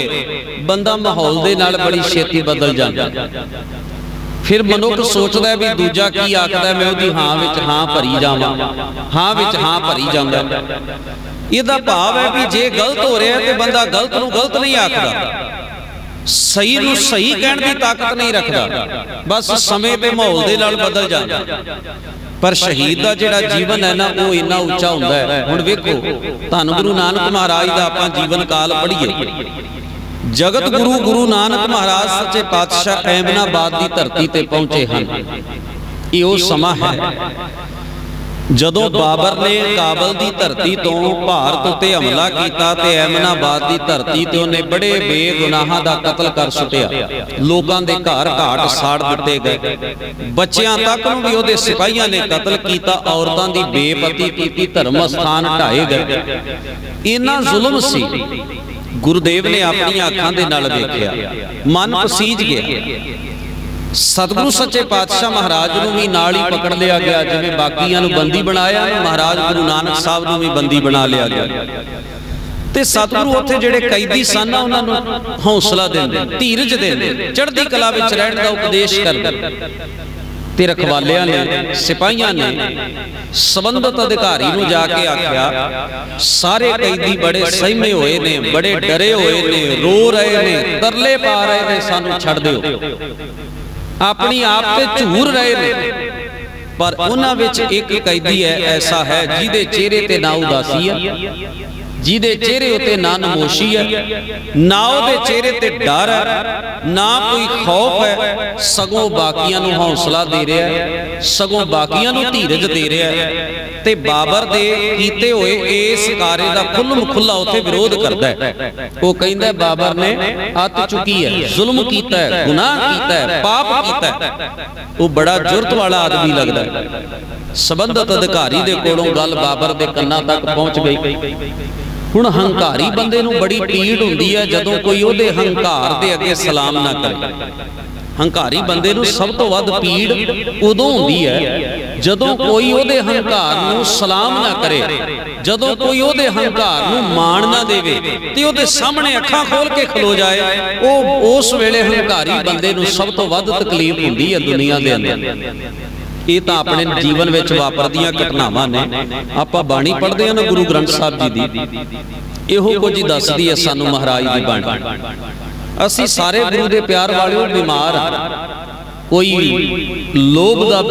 S1: ਬੰਦਾ ਮਾਹੌਲ ਦੇ ਨਾਲ ਬੜੀ ਛੇਤੀ ਬਦਲ ਜਾਂਦਾ। ਫਿਰ ਮਨੁੱਖ ਸੋਚਦਾ ਵੀ ਦੂਜਾ ਕੀ ਆਖਦਾ, ਮੈਂ ਉਹਦੀ ਹਾਂ ਵਿੱਚ ਹਾਂ ਭਰੀ ਜਾਵਾਂ। ਹਾਂ ਵਿੱਚ ਹਾਂ ਭਰੀ ਜਾਂਦਾ। ਇਹਦਾ ਭਾਵ ਹੈ ਵੀ ਜੇ ਗਲਤ ਹੋ ਰਿਹਾ ਤੇ ਬੰਦਾ ਗਲਤ ਨੂੰ ਗਲਤ ਨਹੀਂ ਆਖਦਾ। ਸਹੀ ਨੂੰ ਸਹੀ ਕਹਿਣ ਦੀ ਤਾਕਤ ਨਹੀਂ ਰੱਖਦਾ। ਬਸ ਸਮੇਂ ਤੇ ਮਾਹੌਲ ਦੇ ਨਾਲ ਬਦਲ ਜਾਂਦਾ। ਪਰ ਸ਼ਹੀਦ ਦਾ ਜਿਹੜਾ ਜੀਵਨ ਹੈ ਨਾ, ਉਹ ਇੰਨਾ ਉੱਚਾ ਹੁੰਦਾ ਹੈ। ਹੁਣ ਵੇਖੋ, ਧੰਨ ਗੁਰੂ ਨਾਨਕ ਮਹਾਰਾਜ ਦਾ ਆਪਾਂ ਜੀਵਨ ਕਾਲ ਪੜ੍ਹੀਏ। ਜਗਤ ਗੁਰੂ ਗੁਰੂ ਨਾਨਕ ਮਹਾਰਾਜ ਸੱਚੇ ਪਾਤਸ਼ਾਹ ਐਮਨਾਬਾਦ ਦੀ ਧਰਤੀ ਤੇ ਪਹੁੰਚੇ ਹਨ। ਇਹ ਉਹ ਸਮਾਂ ਹੈ ਜਦੋਂ ਬਾਬਰ ਨੇ ਕਾਬਲ ਦੀ ਧਰਤੀ ਤੋਂ ਭਾਰਤ ਉੱਤੇ ਹਮਲਾ ਕੀਤਾ ਤੇ ਐਮਨਾਬਾਦ ਦੀ ਧਰਤੀ ਤੇ ਉਹਨੇ ਬੜੇ ਬੇਗੁਨਾਹਾਂ ਦਾ ਕਤਲ ਕਰ ਸੁੱਟਿਆ ਲੋਕਾਂ ਦੇ ਘਰ ਘਾਟ ਸਾੜ ਦਿੱਤੇ ਗਏ। ਬੱਚਿਆਂ ਤੱਕ ਨੂੰ ਵੀ ਉਹਦੇ ਸਿਪਾਹੀਆਂ ਨੇ ਕਤਲ ਕੀਤਾ ਔਰਤਾਂ ਦੀ ਬੇਪਤੀ ਕੀਤੀ ਧਰਮ ਸਥਾਨ ਢਾਏ ਗਏ। ਇੰਨਾ ਜ਼ੁਲਮ ਸੀ। ਗੁਰਦੇਵ ਨੇ ਆਪਣੀਆਂ ਅੱਖਾਂ ਦੇ ਨਾਲ ਵੇਖਿਆ ਮਨ ਪਸੀਜ ਗਿਆ। ਸਤਿਗੁਰੂ ਸੱਚੇ ਪਾਤਸ਼ਾਹ ਮਹਾਰਾਜ ਨੂੰ ਵੀ ਨਾਲ ਹੀ ਪਕੜ ਲਿਆ ਗਿਆ, ਜਿਵੇਂ ਬਾਕੀਆਂ ਨੂੰ ਬੰਦੀ ਬਣਾਇਆ ਮਹਾਰਾਜ ਗੁਰੂ ਨਾਨਕ ਸਾਹਿਬ ਨੂੰ ਵੀ ਬੰਦੀ ਬਣਾ ਲਿਆ ਗਿਆ। ਤੇ ਸਤਿਗੁਰੂ ਉੱਥੇ ਜਿਹੜੇ ਕੈਦੀ ਸਨ, ਉਹਨਾਂ ਨੂੰ ਹੌਸਲਾ ਦਿੰਦੇ, ਧੀਰਜ ਦਿੰਦੇ, ਚੜ੍ਹਦੀ ਕਲਾ ਵਿੱਚ ਰਹਿਣ ਦਾ ਉਪਦੇਸ਼ ਕਰਦੇ। ਤੇ ਰਖਵਾਲਿਆਂ ਨੇ, ਸਿਪਾਹੀਆਂ ਨੇ ਸਬੰਧਤ ਅਧਿਕਾਰੀ ਨੂੰ ਜਾ ਕੇ ਆਖਿਆ, ਸਾਰੇ ਕੈਦੀ ਬੜੇ ਸਹਿਮੇ ਹੋਏ ਨੇ, ਬੜੇ ਡਰੇ ਹੋਏ ਨੇ, ਰੋ ਰਹੇ ਨੇ, ਤਰਲੇ ਪਾ ਰਹੇ ਨੇ, ਸਾਨੂੰ ਛੱਡ ਦਿਓ। ਆਪਣੀ ਆਪ ਤੇ ਝੂਰ ਰਹੇ ਨੇ। ਪਰ ਉਹਨਾਂ ਵਿੱਚ ਇੱਕ ਕੈਦੀ ਹੈ ਐਸਾ ਹੈ ਜਿਹਦੇ ਚਿਹਰੇ ਤੇ ਨਾ ਉਦਾਸੀ ਹੈ ਜਿਹਦੇ ਚਿਹਰੇ ਉਤੇ ਨਾ ਨਮੋਸ਼ੀ ਹੈ ਨਾ ਉਹਦੇ ਚਿਹਰੇ ਤੇ ਡਰ ਹੈ ਨਾ ਕੋਈ ਖੌਫ ਹੈ ਸਗੋਂ ਬਾਕੀਆਂ ਨੂੰ ਹੌਸਲਾ ਦੇ ਰਿਹਾ ਹੈ ਸਗੋਂ ਬਾਕੀਆਂ ਨੂੰ ਧੀਰਜ ਦੇ ਰਿਹਾ ਹੈ। ਤੇ ਬਾਬਰ ਦੇ ਕੀਤੇ ਹੋਏ ਇਸ ਕਾਰੇ ਦਾ ਖੁੱਲਮ ਖੁੱਲਾ ਉੱਥੇ ਵਿਰੋਧ ਕਰਦਾ ਹੈ। ਉਹ ਕਹਿੰਦਾ ਬਾਬਰ ਨੇ ਅੱਤ ਚੁੱਕੀ ਹੈ ਜ਼ੁਲਮ ਕੀਤਾ ਹੈ ਗੁਨਾਹ ਕੀਤਾ ਹੈ ਪਾਪ ਕੀਤਾ ਹੈ। ਉਹ ਬੜਾ ਜੁਰਤ ਵਾਲਾ ਆਦਮੀ ਲੱਗਦਾ ਹੈ। ਸਬੰਧਤ ਅਧਿਕਾਰੀ ਦੇ ਕੋਲੋਂ ਗੱਲ ਬਾਬਰ ਦੇ ਕੰਨਾਂ ਤੱਕ ਪਹੁੰਚ ਗਈ। ਹੁਣ ਹੰਕਾਰੀ ਬੰਦੇ ਨੂੰ ਬੜੀ ਪੀੜ ਹੁੰਦੀ ਹੈ ਜਦੋਂ ਕੋਈ ਉਹਦੇ ਹੰਕਾਰ ਦੇ ਅੱਗੇ ਸਲਾਮ ਨਾ ਕਰੇ। ਹੰਕਾਰੀ ਬੰਦੇ ਨੂੰ ਸਭ ਤੋਂ ਵੱਧ ਪੀੜ ਉਦੋਂ ਹੁੰਦੀ ਹੈ ਜਦੋਂ ਕੋਈ ਉਹਦੇ ਹੰਕਾਰ ਨੂੰ ਸਲਾਮ ਨਾ ਕਰੇ। ਜਦੋਂ ਕੋਈ ਉਹਦੇ ਹੰਕਾਰ ਨੂੰ ਮਾਣ ਨਾ ਦੇਵੇ ਤੇ ਉਹਦੇ ਸਾਹਮਣੇ ਅੱਖਾਂ ਖੋਲ ਕੇ ਖਲੋ ਜਾਏ ਉਹ ਉਸ ਵੇਲੇ ਹੰਕਾਰੀ ਬੰਦੇ ਨੂੰ ਸਭ ਤੋਂ ਵੱਧ ਤਕਲੀਫ ਹੁੰਦੀ ਹੈ ਦੁਨੀਆ ਦੇ ਅੰਦਰ। ਇਹ ਤਾਂ ਆਪਣੇ ਜੀਵਨ ਵਿੱਚ ਵਾਪਰਦੀਆਂ ਘਟਨਾਵਾਂ ਨੇ। ਆਪਾਂ ਬਾਣੀ ਪੜ੍ਹਦੇ ਹਾਂ ਨਾ ਗੁਰੂ ਗ੍ਰੰਥ ਸਾਹਿਬ ਜੀ ਦੀ। ਇਹੋ ਕੁਝ ਹੀ ਦੱਸਦੀ ਹੈ ਸਾਨੂੰ ਮਹਾਰਾਜ ਦੀ ਬਾਣੀ। ਅਸੀਂ ਸਾਰੇ ਗੁਰੂ ਦੇ ਪਿਆਰ ਵਾਲਿਓ ਬਿਮਾਰ ਹਾਂ। ਕੋਈ ਲੋਭ ਦਾ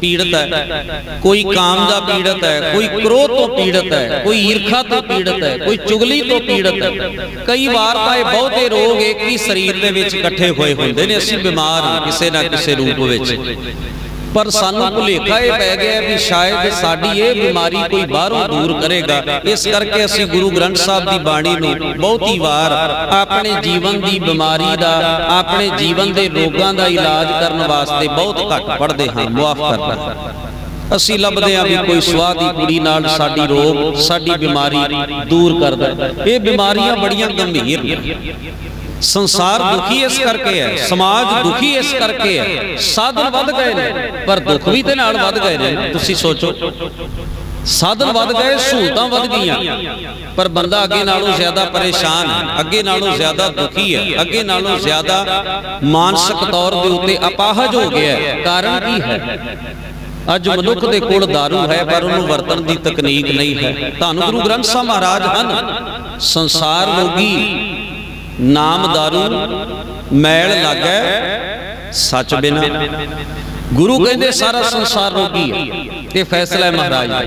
S1: ਪੀੜਤ ਹੈ, ਕੋਈ ਕਾਮ ਦਾ ਪੀੜਤ ਹੈ, ਕੋਈ ਕ੍ਰੋਧ ਤੋਂ ਪੀੜਤ ਹੈ, ਕੋਈ ਈਰਖਾ ਤੋਂ ਪੀੜਤ ਹੈ, ਕੋਈ ਚੁਗਲੀ ਤੋਂ ਪੀੜਤ ਹੈ। ਕਈ ਵਾਰ ਤਾਂ ਇਹ ਬਹੁਤੇ ਰੋਗ ਇੱਕ ਹੀ ਸਰੀਰ ਦੇ ਵਿੱਚ ਇਕੱਠੇ ਹੋਏ ਹੁੰਦੇ ਨੇ। ਅਸੀਂ ਬਿਮਾਰ ਹਾਂ ਕਿਸੇ ਨਾ ਕਿਸੇ ਰੂਪ ਵਿੱਚ। ਪਰ ਸਾਨੂੰ ਭੁਲੇਖਾ ਇਹ ਪੈ ਗਿਆ ਵੀ ਸ਼ਾਇਦ ਸਾਡੀ ਇਹ ਬਿਮਾਰੀ ਕੋਈ ਬਾਹਰੋਂ ਦੂਰ ਕਰੇਗਾ। ਇਸ ਕਰਕੇ ਅਸੀਂ ਗੁਰੂ ਗ੍ਰੰਥ ਸਾਹਿਬ ਦੀ ਬਾਣੀ ਨੂੰ ਬਹੁਤੀ ਵਾਰ ਆਪਣੇ ਜੀਵਨ ਦੀ ਬਿਮਾਰੀ ਦਾ, ਆਪਣੇ ਜੀਵਨ ਦੇ ਰੋਗਾਂ ਦਾ ਇਲਾਜ ਕਰਨ ਵਾਸਤੇ ਬਹੁਤ ਘੱਟ ਪੜ੍ਹਦੇ ਹਾਂ। ਮੁਆਫ ਕਰਨਾ ਅਸੀਂ ਲੱਭਦੇ ਹਾਂ ਵੀ ਕੋਈ ਸਵਾਹ ਦੀ ਕੁੜੀ ਨਾਲ ਸਾਡੀ ਰੋਗ, ਸਾਡੀ ਬਿਮਾਰੀ ਦੂਰ ਕਰਦਾ ਇਹ ਬਿਮਾਰੀਆਂ ਬੜੀਆਂ ਗੰਭੀਰ ਨੇ। ਸੰਸਾਰ ਦੁਖੀ ਇਸ ਕਰਕੇ ਹੈ ਸਮਾਜ ਦੁਖੀ ਇਸ ਕਰਕੇ ਹੈ। ਸਾਧਨ ਵੱਧ ਗਏ ਨੇ ਪਰ ਦੁੱਖ ਵੀ ਤੇ ਨਾਲ ਵੱਧ ਗਏ ਨੇ। ਤੁਸੀਂ ਸੋਚੋ ਸਾਧਨ ਵੱਧ ਗਏ ਸਹੂਲਤਾਂ ਵੱਧ ਗਈਆਂ। ਪਰ ਬੰਦਾ ਅੱਗੇ ਨਾਲੋਂ ਜ਼ਿਆਦਾ ਪਰੇਸ਼ਾਨ ਹੈ ਅੱਗੇ ਨਾਲੋਂ ਜ਼ਿਆਦਾ ਦੁਖੀ ਹੈ ਅੱਗੇ ਨਾਲੋਂ ਜ਼ਿਆਦਾ ਮਾਨਸਿਕ ਤੌਰ ਦੇ ਉੱਤੇ ਅਪਾਹਜ ਹੋ ਗਿਆ ਹੈ। ਕਾਰਨ ਕੀ ਹੈ? ਅੱਜ ਮਨੁੱਖ ਦੇ ਕੋਲ दारू ਹੈ ਪਰ ਉਹਨੂੰ ਵਰਤਣ ਦੀ ਤਕਨੀਕ ਨਹੀਂ ਹੈ। ਤੁਹਾਨੂੰ ਗੁਰੂ ਗ੍ਰੰਥ ਸਾਹਿਬ ਮਹਾਰਾਜ ਹਨ ਸੰਸਾਰ ਲੋਗੀ ਨਾਮ ਦਾਰੂ ਮੈਲ ਲੱਗੈ ਸੱਚ ਬਿਨਾ। ਗੁਰੂ ਕਹਿੰਦੇ ਸਾਰਾ ਸੰਸਾਰ ਰੋਗੀ ਹੈ। ਇਹ ਫੈਸਲਾ ਹੈ ਮਹਾਰਾਜ ਦਾ।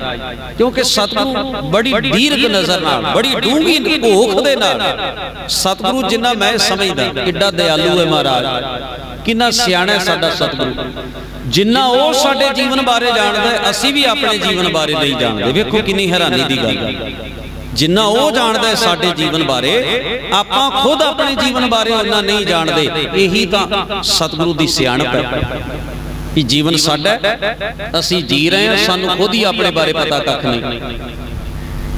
S1: ਕਿਉਂਕਿ ਸਤਿਗੁਰੂ ਬੜੀ ਦੀਰਘ ਨਜ਼ਰ ਨਾਲ, ਬੜੀ ਡੂੰਗੀ ਭੋਖ ਦੇ ਨਾਲ ਸਤਿਗੁਰੂ ਜਿੰਨਾ ਮੈਂ ਸਮਝਦਾ, ਕਿੱਡਾ ਦਿਆਲੂ ਹੈ ਮਹਾਰਾਜ। ਕਿੰਨਾ ਸਿਆਣਾ ਸਾਡਾ ਸਤਿਗੁਰੂ। ਜਿੰਨਾ ਉਹ ਸਾਡੇ ਜੀਵਨ ਬਾਰੇ ਜਾਣਦਾ ਅਸੀਂ ਵੀ ਆਪਣੇ ਜੀਵਨ ਬਾਰੇ ਨਹੀਂ ਜਾਣਦੇ। ਵੇਖੋ ਕਿੰਨੀ ਹੈਰਾਨੀ ਦੀ ਗੱਲ ਹੈ। ਜਿੰਨਾ ਉਹ ਜਾਣਦਾ ਹੈ ਸਾਡੇ ਜੀਵਨ ਬਾਰੇ ਆਪਾਂ ਖੁਦ ਆਪਣੇ ਜੀਵਨ ਬਾਰੇ ਉਹਨਾਂ ਨਹੀਂ ਜਾਣਦੇ। ਇਹੀ ਤਾਂ ਸਤਿਗੁਰੂ ਦੀ ਸਿਆਣਪ ਹੈ। ਕਿ ਜੀਵਨ ਸਾਡਾ ਅਸੀਂ ਜੀ ਰਹੇ ਹਾਂ ਸਾਨੂੰ ਖੁਦ ਹੀ ਆਪਣੇ ਬਾਰੇ ਪਤਾ ਕੱਖ ਨਹੀਂ।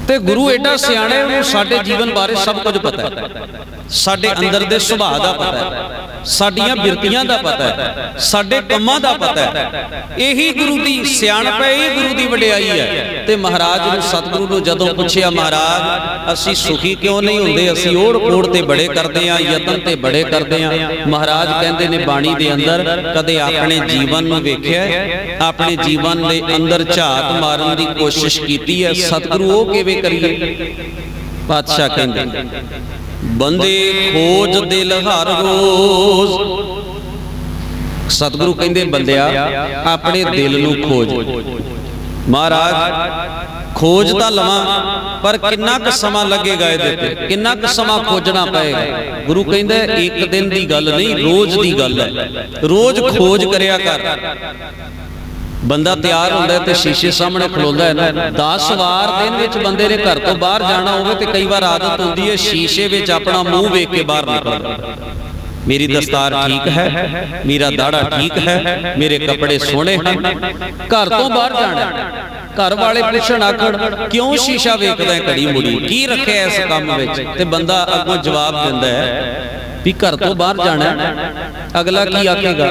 S1: ਤੇ ਗੁਰੂ ਐਡਾ ਸਿਆਣਾ ਹੈ ਉਹਨੂੰ ਸਾਡੇ ਜੀਵਨ ਬਾਰੇ ਸਭ ਕੁਝ ਪਤਾ ਹੈ। ਸਾਡੇ ਅੰਦਰ ਦੇ ਸੁਭਾਅ ਦਾ ਪਤਾ ਹੈ। ਸਾਡੀਆਂ ਬਿਰਤੀਆਂ ਦਾ ਪਤਾ ਹੈ। ਸਾਡੇ ਕੰਮਾਂ ਦਾ ਪਤਾ ਹੈ। ਇਹੀ ਗੁਰੂ ਦੀ ਸਿਆਣਪ ਹੈ ਇਹ ਗੁਰੂ ਦੀ ਵਡਿਆਈ ਹੈ। ਤੇ ਮਹਾਰਾਜ ਨੂੰ ਸਤਿਗੁਰੂ ਨੂੰ ਜਦੋਂ ਪੁੱਛਿਆ ਮਹਾਰਾਜ ਅਸੀਂ ਸੁਖੀ ਕਿਉਂ ਨਹੀਂ ਹੁੰਦੇ? ਅਸੀਂ ਓੜ ਕੋੜ ਤੇ ਬੜੇ ਕਰਦੇ ਆਂ ਯਤਨ ਤੇ ਬੜੇ ਕਰਦੇ ਆਂ ਮਹਾਰਾਜ ਕਹਿੰਦੇ ਨੇ ਬਾਣੀ ਦੇ ਅੰਦਰ ਕਦੇ ਆਪਣੇ ਜੀਵਨ ਨੂੰ ਵੇਖਿਆ ਆਪਣੇ ਜੀਵਨ ਦੇ ਅੰਦਰ ਝਾਤ ਮਾਰਨ ਦੀ ਕੋਸ਼ਿਸ਼ ਕੀਤੀ ਹੈ। ਸਤਿਗੁਰੂ ਉਹ ਕਿਵੇਂ ਕਰੀਏ? ਪਾਤਸ਼ਾਹ ਕਹਿੰਦੇ ਬੰਦੇ ਖੋਜ ਦਿਲ ਹਰ ਰੋਜ਼। ਸਤਿਗੁਰੂ ਕਹਿੰਦੇ, ਬੰਦਿਆ, ਆਪਣੇ ਦਿਲ ਨੂੰ ਖੋਜ। ਮਹਾਰਾਜ, ਖੋਜ ਤਾਂ ਲਵਾਂ, ਪਰ ਕਿੰਨਾ ਕੁ ਸਮਾਂ ਲੱਗੇਗਾ ਇਹਦੇ ਤੇ? ਕਿੰਨਾ ਕੁ ਸਮਾਂ ਖੋਜਣਾ ਪਏਗਾ? ਗੁਰੂ ਕਹਿੰਦਾ, ਇੱਕ ਦਿਨ ਦੀ ਗੱਲ ਨਹੀਂ, ਰੋਜ਼ ਦੀ ਗੱਲ ਹੈ। ਰੋਜ਼ ਖੋਜ ਕਰਿਆ ਕਰ। ਬੰਦਾ ਤਿਆਰ ਹੁੰਦਾ ਤੇ ਸ਼ੀਸ਼ੇ ਸਾਹਮਣੇ ਖਲੋਂਦਾ ਹੈ ਨਾ। 10 ਵਾਰ ਦਿਨ ਵਿੱਚ ਬੰਦੇ ਨੇ ਘਰ ਤੋਂ ਬਾਹਰ ਜਾਣਾ ਹੋਵੇ ਤੇ ਕਈ ਵਾਰ ਆਦਤ ਹੁੰਦੀ ਹੈ ਸ਼ੀਸ਼ੇ ਵਿੱਚ ਆਪਣਾ ਮੂੰਹ ਵੇਖ ਕੇ ਬਾਹਰ ਨਿਕਲਦਾ ਮੇਰੀ ਦਸਤਾਰ ਠੀਕ ਹੈ ਮੇਰਾ ਦਾੜਾ ਠੀਕ ਹੈ ਮੇਰੇ ਕੱਪੜੇ ਸੋਹਣੇ ਹਨ। ਘਰ ਤੋਂ ਬਾਹਰ ਜਾਣਾ। ਘਰ ਵਾਲੇ ਪੁੱਛਣ ਆਖਣ ਕਿਉਂ ਸ਼ੀਸ਼ਾ ਵੇਖਦਾ ਹੈ ਘੜੀ ਮੁੜੀ? ਕੀ ਰੱਖਿਆ ਇਸ ਕੰਮ ਵਿੱਚ? ਤੇ ਬੰਦਾ ਅੱਗੋਂ ਜਵਾਬ ਦਿੰਦਾ ਹੈ ਵੀ ਘਰ ਤੋਂ ਬਾਹਰ ਜਾਣਾ। ਅਗਲਾ ਕੀ ਆਖੇਗਾ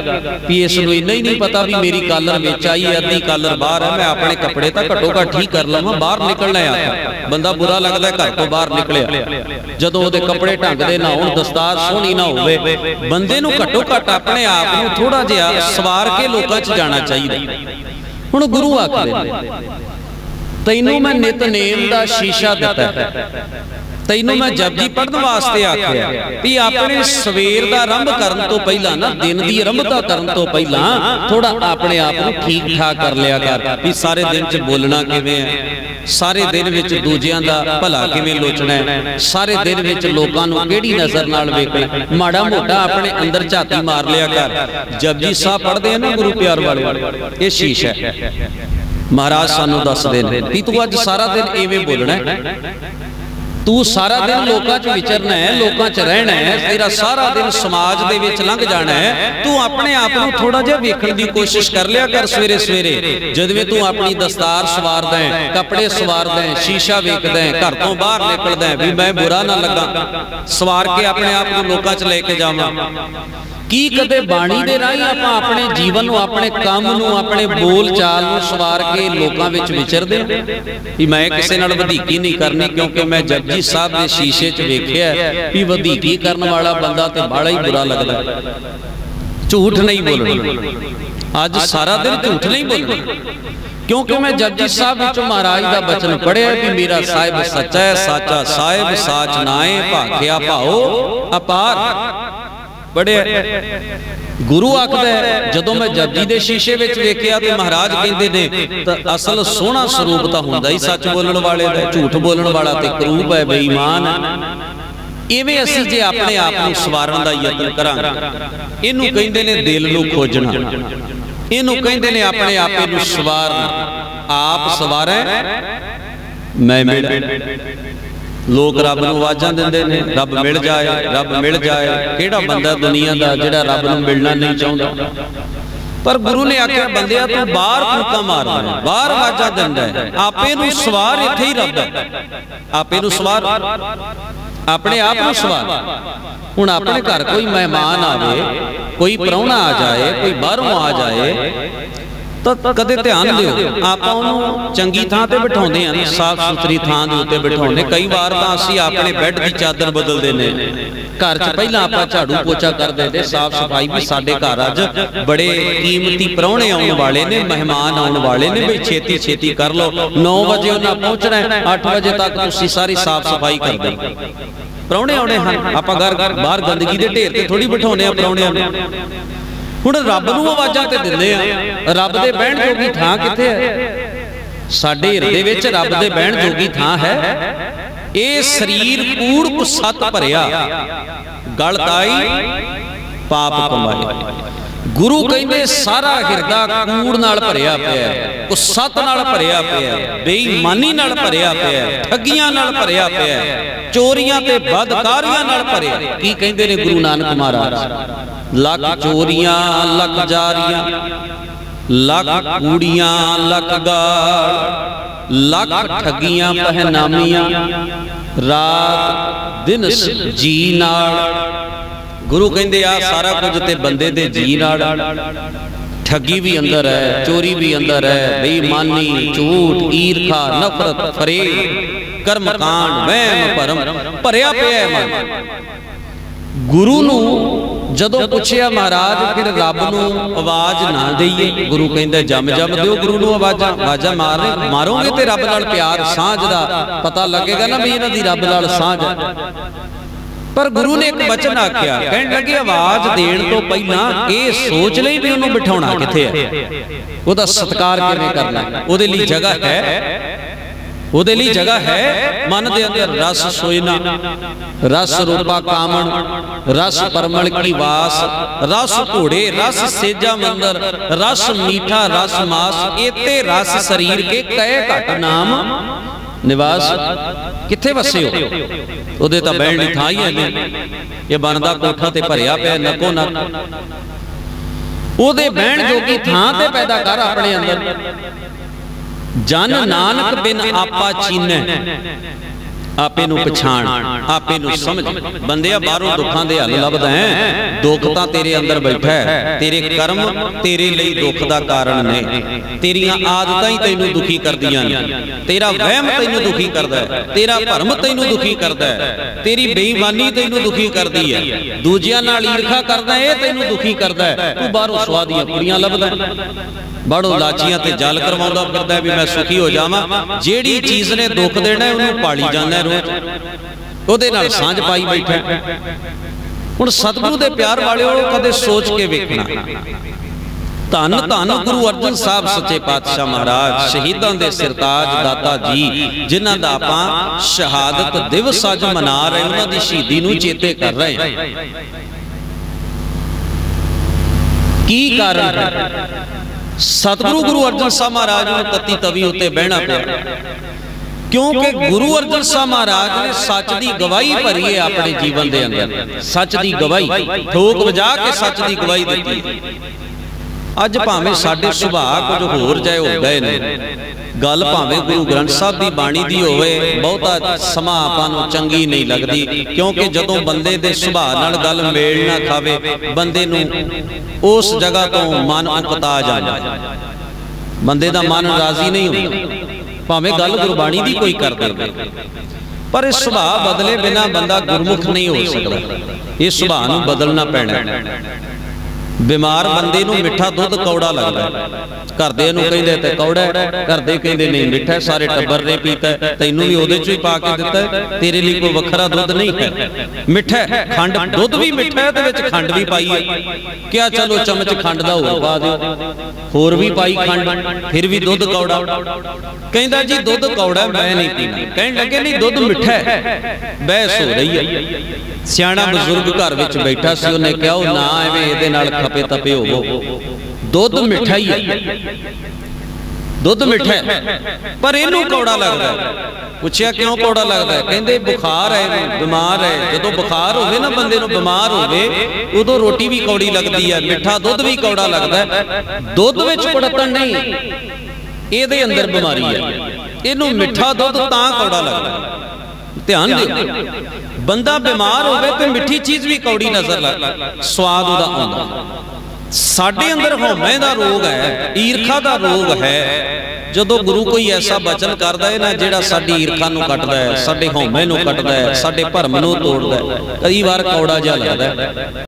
S1: ਵੀ ਇਸ ਨੂੰ ਇੰਨਾ ਹੀ ਨਹੀਂ ਪਤਾ ਵੀ ਮੇਰੀ ਕਾਲਰ ਵਿੱਚ ਆਈ ਹੈ, ਅੱਧੀ ਕਾਲਰ ਬਾਹਰ ਹੈ ਮੈਂ ਆਪਣੇ ਕੱਪੜੇ ਤਾਂ ਘੱਟੋ ਘੱਟ ਠੀਕ ਕਰ ਲਵਾਂ ਬਾਹਰ ਨਿਕਲਣਾ ਆ ਬੰਦਾ ਬੁਰਾ ਲੱਗਦਾ ਘਰ ਤੋਂ ਬਾਹਰ ਨਿਕਲਿਆ। ਜਦੋਂ ਉਹਦੇ ਕੱਪੜੇ ਢੰਗ ਦੇ ਨਾ ਹੋਣ ਦਸਤਾਰ ਸੋਹਣੀ ਨਾ ਹੋਵੇ ਬੰਦੇ ਨੂੰ ਘੱਟੋ ਘੱਟ ਆਪਣੇ ਆਪ ਨੂੰ ਥੋੜਾ ਜਿਹਾ ਸਵਾਰ ਕੇ ਲੋਕਾਂ 'ਚ ਜਾਣਾ ਚਾਹੀਦਾ। ਹੁਣ ਗੁਰੂ ਆਖਦੇ ਨੇ ਤੈਨੂੰ ਮੈਂ ਨਿਤਨੇਮ ਦਾ ਸ਼ੀਸ਼ਾ ਦਿੱਤਾ ਹੈ। ਤੈਨੂੰ ਮੈਂ ਜਪਜੀ ਪੜਨ ਵਾਸਤੇ ਆਖਿਆ ਵੀ ਆਪਣੇ ਸਵੇਰ ਦਾ ਆਰੰਭ ਕਰਨ ਤੋਂ ਪਹਿਲਾਂ ਨਾ ਦਿਨ ਦੀ ਆਰੰਭਤਾ ਕਰਨ ਤੋਂ ਪਹਿਲਾਂ ਥੋੜਾ ਆਪਣੇ ਆਪ ਨੂੰ ਠੀਕ ਠਾਕ ਕਰ ਲਿਆ ਕਰ ਵੀ ਸਾਰੇ ਦਿਨ 'ਚ ਬੋਲਣਾ ਕਿਵੇਂ ਹੈ ਸਾਰੇ ਦਿਨ ਵਿੱਚ ਦੂਜਿਆਂ ਦਾ ਭਲਾ ਕਿਵੇਂ ਲੋਚਣਾ ਹੈ? ਸਾਰੇ ਦਿਨ ਵਿੱਚ ਲੋਕਾਂ ਨੂੰ ਕਿਹੜੀ ਨਜ਼ਰ ਨਾਲ ਵੇਖਣਾ। ਮਾੜਾ ਮੋਟਾ ਆਪਣੇ ਅੰਦਰ ਝਾਤੀ ਮਾਰ ਲਿਆ ਕਰ। ਜਪਜੀ ਸਾਹਿਬ ਪੜਦੇ ਆ ਨਾ ਗੁਰੂ ਪਿਆਰ ਵਾਲੇ? ਇਹ ਸ਼ੀਸ਼ਾ ਹੈ। ਮਹਾਰਾਜ ਸਾਨੂੰ ਦੱਸਦੇ ਨੇ ਵੀ ਤੂੰ ਅੱਜ ਸਾਰਾ ਦਿਨ ਐਵੇਂ ਬੋਲਣਾ ਹੈ? ਤੂੰ ਸਾਰਾ ਦਿਨ ਲੋਕਾਂ 'ਚ ਵਿਚਰਨਾ ਹੈ ਲੋਕਾਂ 'ਚ ਰਹਿਣਾ ਹੈ ਤੇਰਾ ਸਾਰਾ ਦਿਨ ਸਮਾਜ ਦੇ ਵਿੱਚ ਲੰਘ ਜਾਣਾ ਹੈ। ਤੂੰ ਆਪਣੇ ਆਪ ਨੂੰ ਥੋੜਾ ਜਿਹਾ ਵੇਖਣ ਦੀ ਕੋਸ਼ਿਸ਼ ਕਰ ਲਿਆ ਕਰ ਸਵੇਰੇ ਸਵੇਰੇ। ਜਦੋਂ ਤੂੰ ਆਪਣੀ ਦਸਤਾਰ ਸਵਾਰਦਾ ਹੈ ਕੱਪੜੇ ਸਵਾਰਦਾ ਹੈ ਸ਼ੀਸ਼ਾ ਵੇਖਦਾ ਹੈ ਘਰ ਤੋਂ ਬਾਹਰ ਨਿਕਲਦਾ ਹੈ ਵੀ ਮੈਂ ਬੁਰਾ ਨਾ ਲੱਗਾ। ਸਵਾਰ ਕੇ ਆਪਣੇ ਆਪ ਨੂੰ ਲੋਕਾਂ 'ਚ ਲੈ ਕੇ ਜਾਵਾਂ। ਕੀ ਕਦੇ ਬਾਣੀ ਦੇ ਰਾਹੀਂ ਆਪਾਂ ਆਪਣੇ ਜੀਵਨ ਨੂੰ ਆਪਣੇ ਕੰਮ ਨੂੰ ਆਪਣੇ ਬੋਲ ਚਾਲ ਨੂੰ ਸਵਾਰ ਕੇ ਲੋਕਾਂ ਵਿੱਚ ਵਿਚਰਦੇ ਹਾਂ। ਵੀ ਮੈਂ ਕਿਸੇ ਨਾਲ ਵਧੀਕੀ ਨਹੀਂ ਕਰਨੀ ਕਿਉਂਕਿ ਮੈਂ ਜਪਜੀ ਸਾਹਿਬ ਦੇ ਸ਼ੀਸ਼ੇ 'ਚ ਵੇਖਿਆ ਵੀ ਵਧੀਕੀ ਕਰਨ ਵਾਲਾ ਬੰਦਾ ਤੇ ਬਾਲਾ ਹੀ ਬੁਰਾ ਲੱਗਦਾ। ਝੂਠ ਨਹੀਂ ਬੋਲਣਾ। ਅੱਜ ਸਾਰਾ ਦਿਨ ਝੂਠ ਨਹੀਂ ਬੋਲਣਾ। ਕਿਉਂਕਿ ਮੈਂ ਜਪਜੀ ਸਾਹਿਬ ਵਿੱਚੋਂ ਮਹਾਰਾਜ ਦਾ ਬਚਨ ਪੜਿਆ ਵੀ ਮੇਰਾ ਸਾਹਿਬ ਸੱਚਾ ਹੈ ਸਾਚਾ ਸਾਹਿਬ ਸਾਚ ਨਾਏ ਭਾਖਿਆ ਭਾਓ ਅਪਾਰ ਪੜਿਆ ਗੁਰੂ ਆਖਦਾ ਜਦੋਂ ਮੈਂ ਜਪਜੀ ਦੇ ਸ਼ੀਸ਼ੇ ਵਿੱਚ ਵੇਖਿਆ ਤੇ ਮਹਾਰਾਜ ਕਹਿੰਦੇ ਨੇ, ਤਾਂ ਅਸਲ ਸੋਹਣਾ ਸਰੂਪ ਤਾਂ ਹੁੰਦਾ ਹੀ ਸੱਚ ਬੋਲਣ ਵਾਲੇ ਦਾ, ਝੂਠ ਬੋਲਣ ਵਾਲਾ ਤੇ ਕਰੂਪ ਹੈ ਬੇਈਮਾਨ। ਇਵੇਂ ਅਸੀਂ ਜੇ ਆਪਣੇ ਆਪ ਨੂੰ ਸਵਾਰਨ ਦਾ ਯਤਨ ਕਰਾਂਗੇ, ਇਹਨੂੰ ਕਹਿੰਦੇ ਨੇ ਦਿਲ ਨੂੰ ਖੋਜਣਾ। ਇਹਨੂੰ ਕਹਿੰਦੇ ਨੇ ਆਪਣੇ ਆਪੇ ਨੂੰ ਸਵਾਰਨਾ। ਆਪ ਸਵਾਰੈ, ਮੈਂ ਮਿਲ ਲੋਕ ਰੱਬ ਨੂੰ ਆਵਾਜ਼ਾਂ ਦਿੰਦੇ ਨੇ ਰੱਬ ਮਿਲ ਜਾਏ ਰੱਬ ਮਿਲ ਜਾਏ। ਕਿਹੜਾ ਬੰਦਾ ਦੁਨੀਆ ਦਾ ਜਿਹੜਾ ਰੱਬ ਨੂੰ ਮਿਲਣਾ ਨਹੀਂ ਚਾਹੁੰਦਾ? ਪਰ ਗੁਰੂ ਨੇ ਆਖਿਆ ਬੰਦਿਆ ਤੂੰ ਬਾਹਰ ਫੂਕਾਂ ਮਾਰਦਾ ਹੈ ਬਾਹਰ ਆਵਾਜ਼ਾਂ ਦਿੰਦਾ ਆਪੇ ਨੂੰ ਸਵਾਰ ਇੱਥੇ ਹੀ ਰੱਬ ਆਪੇ ਨੂੰ ਸਵਾਰ। ਆਪਣੇ ਆਪ ਨੂੰ ਸਵਾਰ। ਹੁਣ ਆਪਣੇ ਘਰ ਕੋਈ ਮਹਿਮਾਨ ਆਵੇ ਕੋਈ ਪ੍ਰਾਹੁਣਾ ਆ ਜਾਏ ਕੋਈ ਬਾਹਰੋਂ ਆ ਜਾਏ ਤਾਂ ਕਦੇ ਧਿਆਨ ਦਿਓ। ਆਪਾਂ ਉਹਨੂੰ ਚੰਗੀ ਥਾਂ ਤੇ ਬਿਠਾਉਂਦੇ ਆਂ ਸਾਫ਼ ਸੁਥਰੀ ਥਾਂ ਦੇ ਉੱਤੇ ਬਿਠਾਉਂਦੇ ਕਈ ਵਾਰ ਤਾਂ ਅਸੀਂ ਆਪਣੇ ਬੈੱਡ ਦੀ ਚਾਦਰ ਬਦਲਦੇ ਨੇ। ਘਰ 'ਚ ਪਹਿਲਾਂ ਆਪਾਂ ਝਾੜੂ ਪੋਚਾ ਕਰ ਦਿੰਦੇ, ਸਾਫ਼ ਸਫ਼ਾਈ ਵੀ ਸਾਡੇ ਘਰ ਅੱਜ ਬੜੇ ਕੀਮਤੀ ਪ੍ਰਾਹੁਣੇ ਆਉਣ ਵਾਲੇ ਨੇ, ਮਹਿਮਾਨ ਆਉਣ ਵਾਲੇ ਨੇ ਵੀ ਛੇਤੀ ਛੇਤੀ ਕਰ ਲਓ। 9 ਵਜੇ ਉਹਨਾਂ ਪਹੁੰਚਣਾ ਹੈ 8 ਵਜੇ ਤੱਕ ਤੁਸੀਂ ਸਾਰੀ ਸਾਫ਼ ਸਫ਼ਾਈ ਕਰ ਦਿਓ। ਪ੍ਰਾਹੁਣੇ ਆਉਣੇ ਹਨ, ਆਪਾਂ ਘਰ ਬਾਹਰ ਗੰਦਗੀ ਦੇ ਢੇਰ ਤੇ ਥੋੜੀ ਬਿਠਾਉਂਦੇ ਆ ਪ੍ਰਾਹੁਣਿਆਂ ਨੂੰ। ਹੁਣ ਰੱਬ ਨੂੰ ਆਵਾਜ਼ਾਂ ਤੇ ਦਿੰਦੇ ਆ। ਰੱਬ ਦੇ ਬਹਿਣ ਜੋਗੀ ਥਾਂ ਕਿੱਥੇ ਹੈ? ਸਾਡੇ ਹਿਰਦੇ ਵਿੱਚ ਰੱਬ ਦੇ ਬਹਿਣ ਜੋਗੀ ਥਾਂ ਹੈ। ਇਹ ਸਰੀਰ ਕੂੜ ਕੁ ਭਰਿਆ। ਗਲ ਤਾਈ, ਪਾਪ ਕਮਾਏ। ਗੁਰੂ ਕਹਿੰਦੇ ਸਾਰਾ ਹਿਰਦਾ ਕੂੜ ਨਾਲ ਭਰਿਆ ਪਿਆ ਹੈ। ਕੁਸਤ ਨਾਲ ਭਰਿਆ ਪਿਆ ਹੈ। ਬੇਈਮਾਨੀ ਨਾਲ ਭਰਿਆ ਪਿਆ ਹੈ। ਠੱਗੀਆਂ ਨਾਲ ਭਰਿਆ ਪਿਆ ਹੈ। ਚੋਰੀਆਂ ਤੇ ਬਦਕਾਰੀਆਂ ਨਾਲ ਭਰਿਆ ਕੀ ਕਹਿੰਦੇ ਨੇ ਗੁਰੂ ਨਾਨਕ ਮਹਾਰਾਜ? ਲੱਖ ਚੋਰੀਆਂ ਲੱਖ ਜਾਰੀਆਂ। ਲੱਖ ਕੂੜੀਆਂ ਲੱਖ ਗਾਲ। ਲੱਖ ਠੱਗੀਆਂ ਪਹਿਨਾਮੀਆਂ। ਰਾਤ ਦਿਨ ਜੀ ਨਾਲ। ਗੁਰੂ ਕਹਿੰਦੇ ਆ, ਸਾਰਾ ਕੁਝ ਤੇ ਬੰਦੇ ਦੇ ਜੀ ਨਾਲ। ਠੱਗੀ ਵੀ ਅੰਦਰ ਹੈ, ਚੋਰੀ ਵੀ ਅੰਦਰ ਹੈ, ਬੇਈਮਾਨੀ, ਝੂਠ, ਈਰਖਾ, ਨਫ਼ਰਤ, ਫਰੇਬ, ਕਰਮਕਾਂਡ, ਵਹਿਮ, ਭਰਮ, ਭਰਿਆ ਪਿਆ ਹੈ ਮਨ। ਗੁਰੂ ਨੂੰ ਜਦੋਂ ਪੁੱਛਿਆ ਮਹਾਰਾਜ, ਫਿਰ ਰੱਬ ਨੂੰ ਆਵਾਜ਼ ਨਾ ਦਈਏ। ਗੁਰੂ ਕਹਿੰਦਾ, ਜੰਮ ਜੰਮ ਦਿਓ ਗੁਰੂ ਨੂੰ ਆਵਾਜ਼ਾਂ। ਆਵਾਜ਼ਾਂ ਮਾਰੇ ਮਾਰੋਗੇ ਤੇ ਰੱਬ ਨਾਲ ਪਿਆਰ, ਸਾਂਝ ਦਾ ਪਤਾ ਲੱਗੇਗਾ ਨਾ ਵੀ ਇਹਨਾਂ ਦੀ ਰੱਬ ਨਾਲ ਸਾਂਝ ਪਰ ਗੁਰੂ ਨੇ ਇੱਕ ਬਚਨ ਆਖਿਆ ਕਹਿਣ ਲੱਗੇ ਆਵਾਜ਼ ਦੇਣ ਤੋਂ ਪਹਿਲਾਂ ਇਹ ਸੋਚ ਲਈ ਵੀ ਉਹਨੂੰ ਬਿਠਾਉਣਾ ਕਿੱਥੇ ਹੈ ਉਹਦਾ ਸਤਕਾਰ ਕਿਵੇਂ ਕਰਨਾ? ਉਹਦੇ ਲਈ ਜਗ੍ਹਾ ਹੈ? ਉਹਦੇ ਲਈ ਜਗ੍ਹਾ ਹੈ? ਮਨ ਦੇ ਅੰਦਰ ਰਸ ਸੋਇਨਾ ਰਸ ਰੂਪਾ ਕਾਮਣ ਰਸ ਪਰਮਲ ਕੀ ਵਾਸ ਰਸ ਘੋੜੇ ਰਸ ਸੇਜਾ ਮੰਦਰ ਰਸ ਮੀਠਾ ਰਸ ਮਾਸ ਇਤੇ ਰਸ ਸਰੀਰ ਕੇ ਕਹੇ ਘਟ ਨਾਮ। ਨਿਵਾਸ ਕਿੱਥੇ ਵਸੇ ਹੋ ਉਹਦੇ ਤਾਂ ਬਹਿਣ ਦੀ ਥਾਂ ਹੀ ਹੈ ਨਹੀਂ। ਇਹ ਬਣਦਾ ਕੋਠਾ ਤੇ ਭਰਿਆ ਪਿਆ ਨਕੋ ਨਕ। ਉਹਦੇ ਬਹਿਣ ਜੋਗੀ ਥਾਂ ਤੇ ਪੈਦਾ ਕਰ ਆਪਣੇ ਅੰਦਰ। ਜਨ ਨਾਨਕ ਬਿਨ ਆਪਾ ਚੀਨੈ। ਆਪੇ ਨੂੰ ਪਛਾਣ ਆਪੇ ਨੂੰ ਸਮਝ। ਬੰਦਿਆ ਬਾਹਰੋਂ ਦੁੱਖਾਂ ਦੇ ਹੱਲ ਲੱਭਦਾ ਹੈ। ਦੁੱਖ ਤਾਂ ਤੇਰੇ ਅੰਦਰ ਬੈਠਾ ਹੈ। ਤੇਰੇ ਕਰਮ ਤੇਰੇ ਲਈ ਦੁੱਖ ਦਾ ਕਾਰਨ ਨੇ। ਤੇਰੀਆਂ ਆਦਤਾਂ ਹੀ ਤੈਨੂੰ ਦੁਖੀ ਕਰਦੀਆਂ ਨੇ। ਤੇਰਾ ਵਹਿਮ ਤੈਨੂੰ ਦੁਖੀ ਕਰਦਾ ਹੈ। ਤੇਰਾ ਭਰਮ ਤੈਨੂੰ ਦੁਖੀ ਕਰਦਾ ਹੈ। ਤੇਰੀ ਬੇਈਮਾਨੀ ਤੈਨੂੰ ਦੁਖੀ ਕਰਦੀ ਹੈ। ਦੂਜਿਆਂ ਨਾਲ ਈਰਖਾ ਕਰਦਾ ਇਹ ਤੈਨੂੰ ਦੁਖੀ ਕਰਦਾ ਹੈ। ਤੂੰ ਬਾਹਰੋਂ ਸਵਾਦੀਆਂ ਕੁੜੀਆਂ ਲੱਭਦਾ ਬੜੋ ਲਾਚੀਆਂ ਤੇ ਜਲ ਕਰਵਾਉਂਦਾ ਫਿਰਦਾ ਵੀ ਮੈਂ ਸੁਖੀ ਹੋ ਜਾਵਾਂ ਜਿਹੜੀ ਚੀਜ਼ ਨੇ ਦੁੱਖ ਦੇਣਾ ਉਹਨੂੰ ਪਾਲੀ ਜਾਂਦਾ ਉਹਦੇ ਨਾਲ ਸਾਂਝ ਪਾਈ ਬੈਠਾ ਹੁਣ ਸਤਿਗੁਰੂ ਦੇ ਪਿਆਰ ਵਾਲਿਓ ਕਦੇ ਸੋਚ ਕੇ ਵੇਖਣਾ। ਧੰਨ ਧੰਨ ਗੁਰੂ ਅਰਜਨ ਸਾਹਿਬ ਸੱਚੇ ਪਾਤਸ਼ਾਹ ਮਹਾਰਾਜ, ਸ਼ਹੀਦਾਂ ਦੇ ਸਰਤਾਜ ਦਾਤਾ ਜੀ, ਜਿਨ੍ਹਾਂ ਦਾ ਆਪਾਂ ਸ਼ਹਾਦਤ ਦਿਵਸ ਅੱਜ ਮਨਾ ਰਹੇ ਉਹਨਾਂ ਦੀ ਸ਼ਹੀਦੀ ਨੂੰ ਚੇਤੇ ਕਰ ਰਹੇ ਕੀ ਕਾਰਨ ਸਤਿਗੁਰੂ ਗੁਰੂ ਅਰਜਨ ਸਾਹਿਬ ਮਹਾਰਾਜ ਨੂੰ ਤਤੀ ਤਵੀ ਉੱਤੇ ਬਹਿਣਾ ਪਿਆ। ਕਿਉਂਕਿ ਗੁਰੂ ਅਰਜਨ ਸਾਹਿਬ ਮਹਾਰਾਜ ਨੇ ਸੱਚ ਦੀ ਗਵਾਹੀ ਭਰੀ ਹੈ ਆਪਣੇ ਜੀਵਨ ਦੇ ਅੰਦਰ। ਸੱਚ ਦੀ ਗਵਾਹੀ। ਠੋਕ ਵਜਾ ਕੇ ਸੱਚ ਦੀ ਗਵਾਹੀ ਦਿੱਤੀ। ਅੱਜ ਭਾਵੇਂ ਸਾਡੇ ਸੁਭਾਅ ਕੁਝ ਹੋਰ ਜਾਏ ਹੋ ਗਏ ਨੇ। ਗੱਲ ਭਾਵੇਂ ਗੁਰੂ ਗ੍ਰੰਥ ਸਾਹਿਬ ਦੀ ਬਾਣੀ ਦੀ ਹੋਵੇ ਬਹੁਤਾ ਸਮਾਂ ਆਪਾਂ ਨੂੰ ਚੰਗੀ ਨਹੀਂ ਲੱਗਦੀ। ਕਿਉਂਕਿ ਜਦੋਂ ਬੰਦੇ ਦੇ ਸੁਭਾਅ ਨਾਲ ਗੱਲ ਮੇਲ ਨਾ ਖਾਵੇ ਬੰਦੇ ਨੂੰ ਉਸ ਜਗ੍ਹਾ ਤੋਂ ਮਨ ਉਕਤਾ ਜਾਂਦਾ। ਬੰਦੇ ਦਾ ਮਨ ਰਾਜ਼ੀ ਨਹੀਂ ਹੁੰਦਾ ਭਾਵੇਂ ਗੱਲ ਗੁਰਬਾਣੀ ਦੀ ਕੋਈ ਕਰ ਦੇਵੇ ਪਰ ਇਹ ਸੁਭਾਅ ਬਦਲੇ ਬਿਨਾ ਬੰਦਾ ਗੁਰਮੁਖ ਨਹੀਂ ਹੋ ਸਕਦਾ। ਇਹ ਸੁਭਾਅ ਨੂੰ ਬਦਲਣਾ ਪੈਣਾ। ਬਿਮਾਰ ਬੰਦੇ ਨੂੰ ਮਿੱਠਾ ਦੁੱਧ ਕੌੜਾ ਲੱਗਦਾ ਘਰਦੇ ਨੂੰ ਕਹਿੰਦੇ ਤੇ ਕੌੜਾ ਘਰਦੇ ਕਹਿੰਦੇ, ਨਹੀਂ, ਮਿੱਠਾ ਸਾਰੇ ਟੱਬਰ ਨੇ ਪੀਤਾ ਤੈਨੂੰ ਵੀ ਉਹਦੇ ਚੋਂ ਹੀ ਪਾ ਕੇ ਦਿੱਤਾ ਤੇਰੇ ਲਈ ਕੋਈ ਵੱਖਰਾ ਦੁੱਧ ਨਹੀਂ ਹੈ। ਮਿੱਠਾ ਖੰਡ, ਦੁੱਧ ਵੀ ਮਿੱਠਾ ਹੈ ਤੇ ਵਿੱਚ ਖੰਡ ਵੀ ਪਾਈ ਹੈ। ਕਿਆ ਚਲੋ ਚਮਚ ਖੰਡ ਦਾ ਹੋਰ ਪਾ ਦਿਓ। ਹੋਰ ਵੀ ਪਾਈ ਖੰਡ, ਫਿਰ ਵੀ ਦੁੱਧ ਕੌੜਾ। ਕਹਿੰਦਾ, ਜੀ, ਦੁੱਧ ਕੌੜਾ ਮੈਂ ਨਹੀਂ ਪੀਣਾ। ਕਹਿਣ ਲੱਗੇ, ਨਹੀਂ, ਦੁੱਧ ਮਿੱਠਾ ਹੈ। ਬਹਿਸ ਹੋ ਰਹੀ ਹੈ। ਸਿਆਣਾ ਬਜ਼ੁਰਗ ਘਰ ਵਿੱਚ ਬੈਠਾ ਸੀ, ਉਹਨੇ ਕਿਹਾ, ਉਹ ਨਾ ਐਵੇਂ ਇਹਦੇ ਨਾਲ ਖਪੇ ਤਪੇ ਹੋਵੋ। ਦੁੱਧ ਮਿੱਠਾ ਹੀ ਹੈ। ਦੁੱਧ ਮਿੱਠਾ ਹੈ। ਪਰ ਇਹਨੂੰ ਕੌੜਾ ਲੱਗਦਾ ਪੁੱਛਿਆ ਕਿਉਂ ਕੌੜਾ ਲੱਗਦਾ ਕਹਿੰਦੇ ਬੁਖਾਰ ਹੈ ਬਿਮਾਰ ਹੈ। ਜਦੋਂ ਬੁਖਾਰ ਹੋਵੇ ਨਾ ਬੰਦੇ ਨੂੰ ਬਿਮਾਰ ਹੋਵੇ ਉਦੋਂ ਰੋਟੀ ਵੀ ਕੌੜੀ ਲੱਗਦੀ ਹੈ। ਮਿੱਠਾ ਦੁੱਧ ਵੀ ਕੌੜਾ ਲੱਗਦਾ ਦੁੱਧ ਵਿੱਚ ਕੁੜਤਣ ਨਹੀਂ। ਇਹਦੇ ਅੰਦਰ ਬਿਮਾਰੀ ਹੈ। ਇਹਨੂੰ ਮਿੱਠਾ ਦੁੱਧ ਤਾਂ ਕੌੜਾ ਲੱਗਦਾ ਧਿਆਨ ਦਿਓ। ਬੰਦਾ ਬਿਮਾਰ ਹੋਵੇ ਤੇ ਮਿੱਠੀ ਚੀਜ਼ ਵੀ ਕੌੜੀ ਨਜ਼ਰ ਲੱਗ ਸਵਾਦ ਉਹਦਾ ਆਉਂਦਾ। ਸਾਡੇ ਅੰਦਰ ਹਉਮੈ ਦਾ ਰੋਗ ਹੈ ਈਰਖਾ ਦਾ ਰੋਗ ਹੈ। ਜਦੋਂ ਗੁਰੂ ਕੋਈ ਐਸਾ ਬਚਨ ਕਰਦਾ ਹੈ ਨਾ ਜਿਹੜਾ ਸਾਡੀ ਈਰਖਾ ਨੂੰ ਕੱਟਦਾ ਹੈ ਸਾਡੇ ਹਉਮੈ ਨੂੰ ਕੱਟਦਾ ਹੈ ਸਾਡੇ ਭਰਮ ਨੂੰ ਤੋੜਦਾ ਹੈ। ਕਈ ਵਾਰ ਕੌੜਾ ਜਿਹਾ ਲੱਗਦਾ ਹੈ।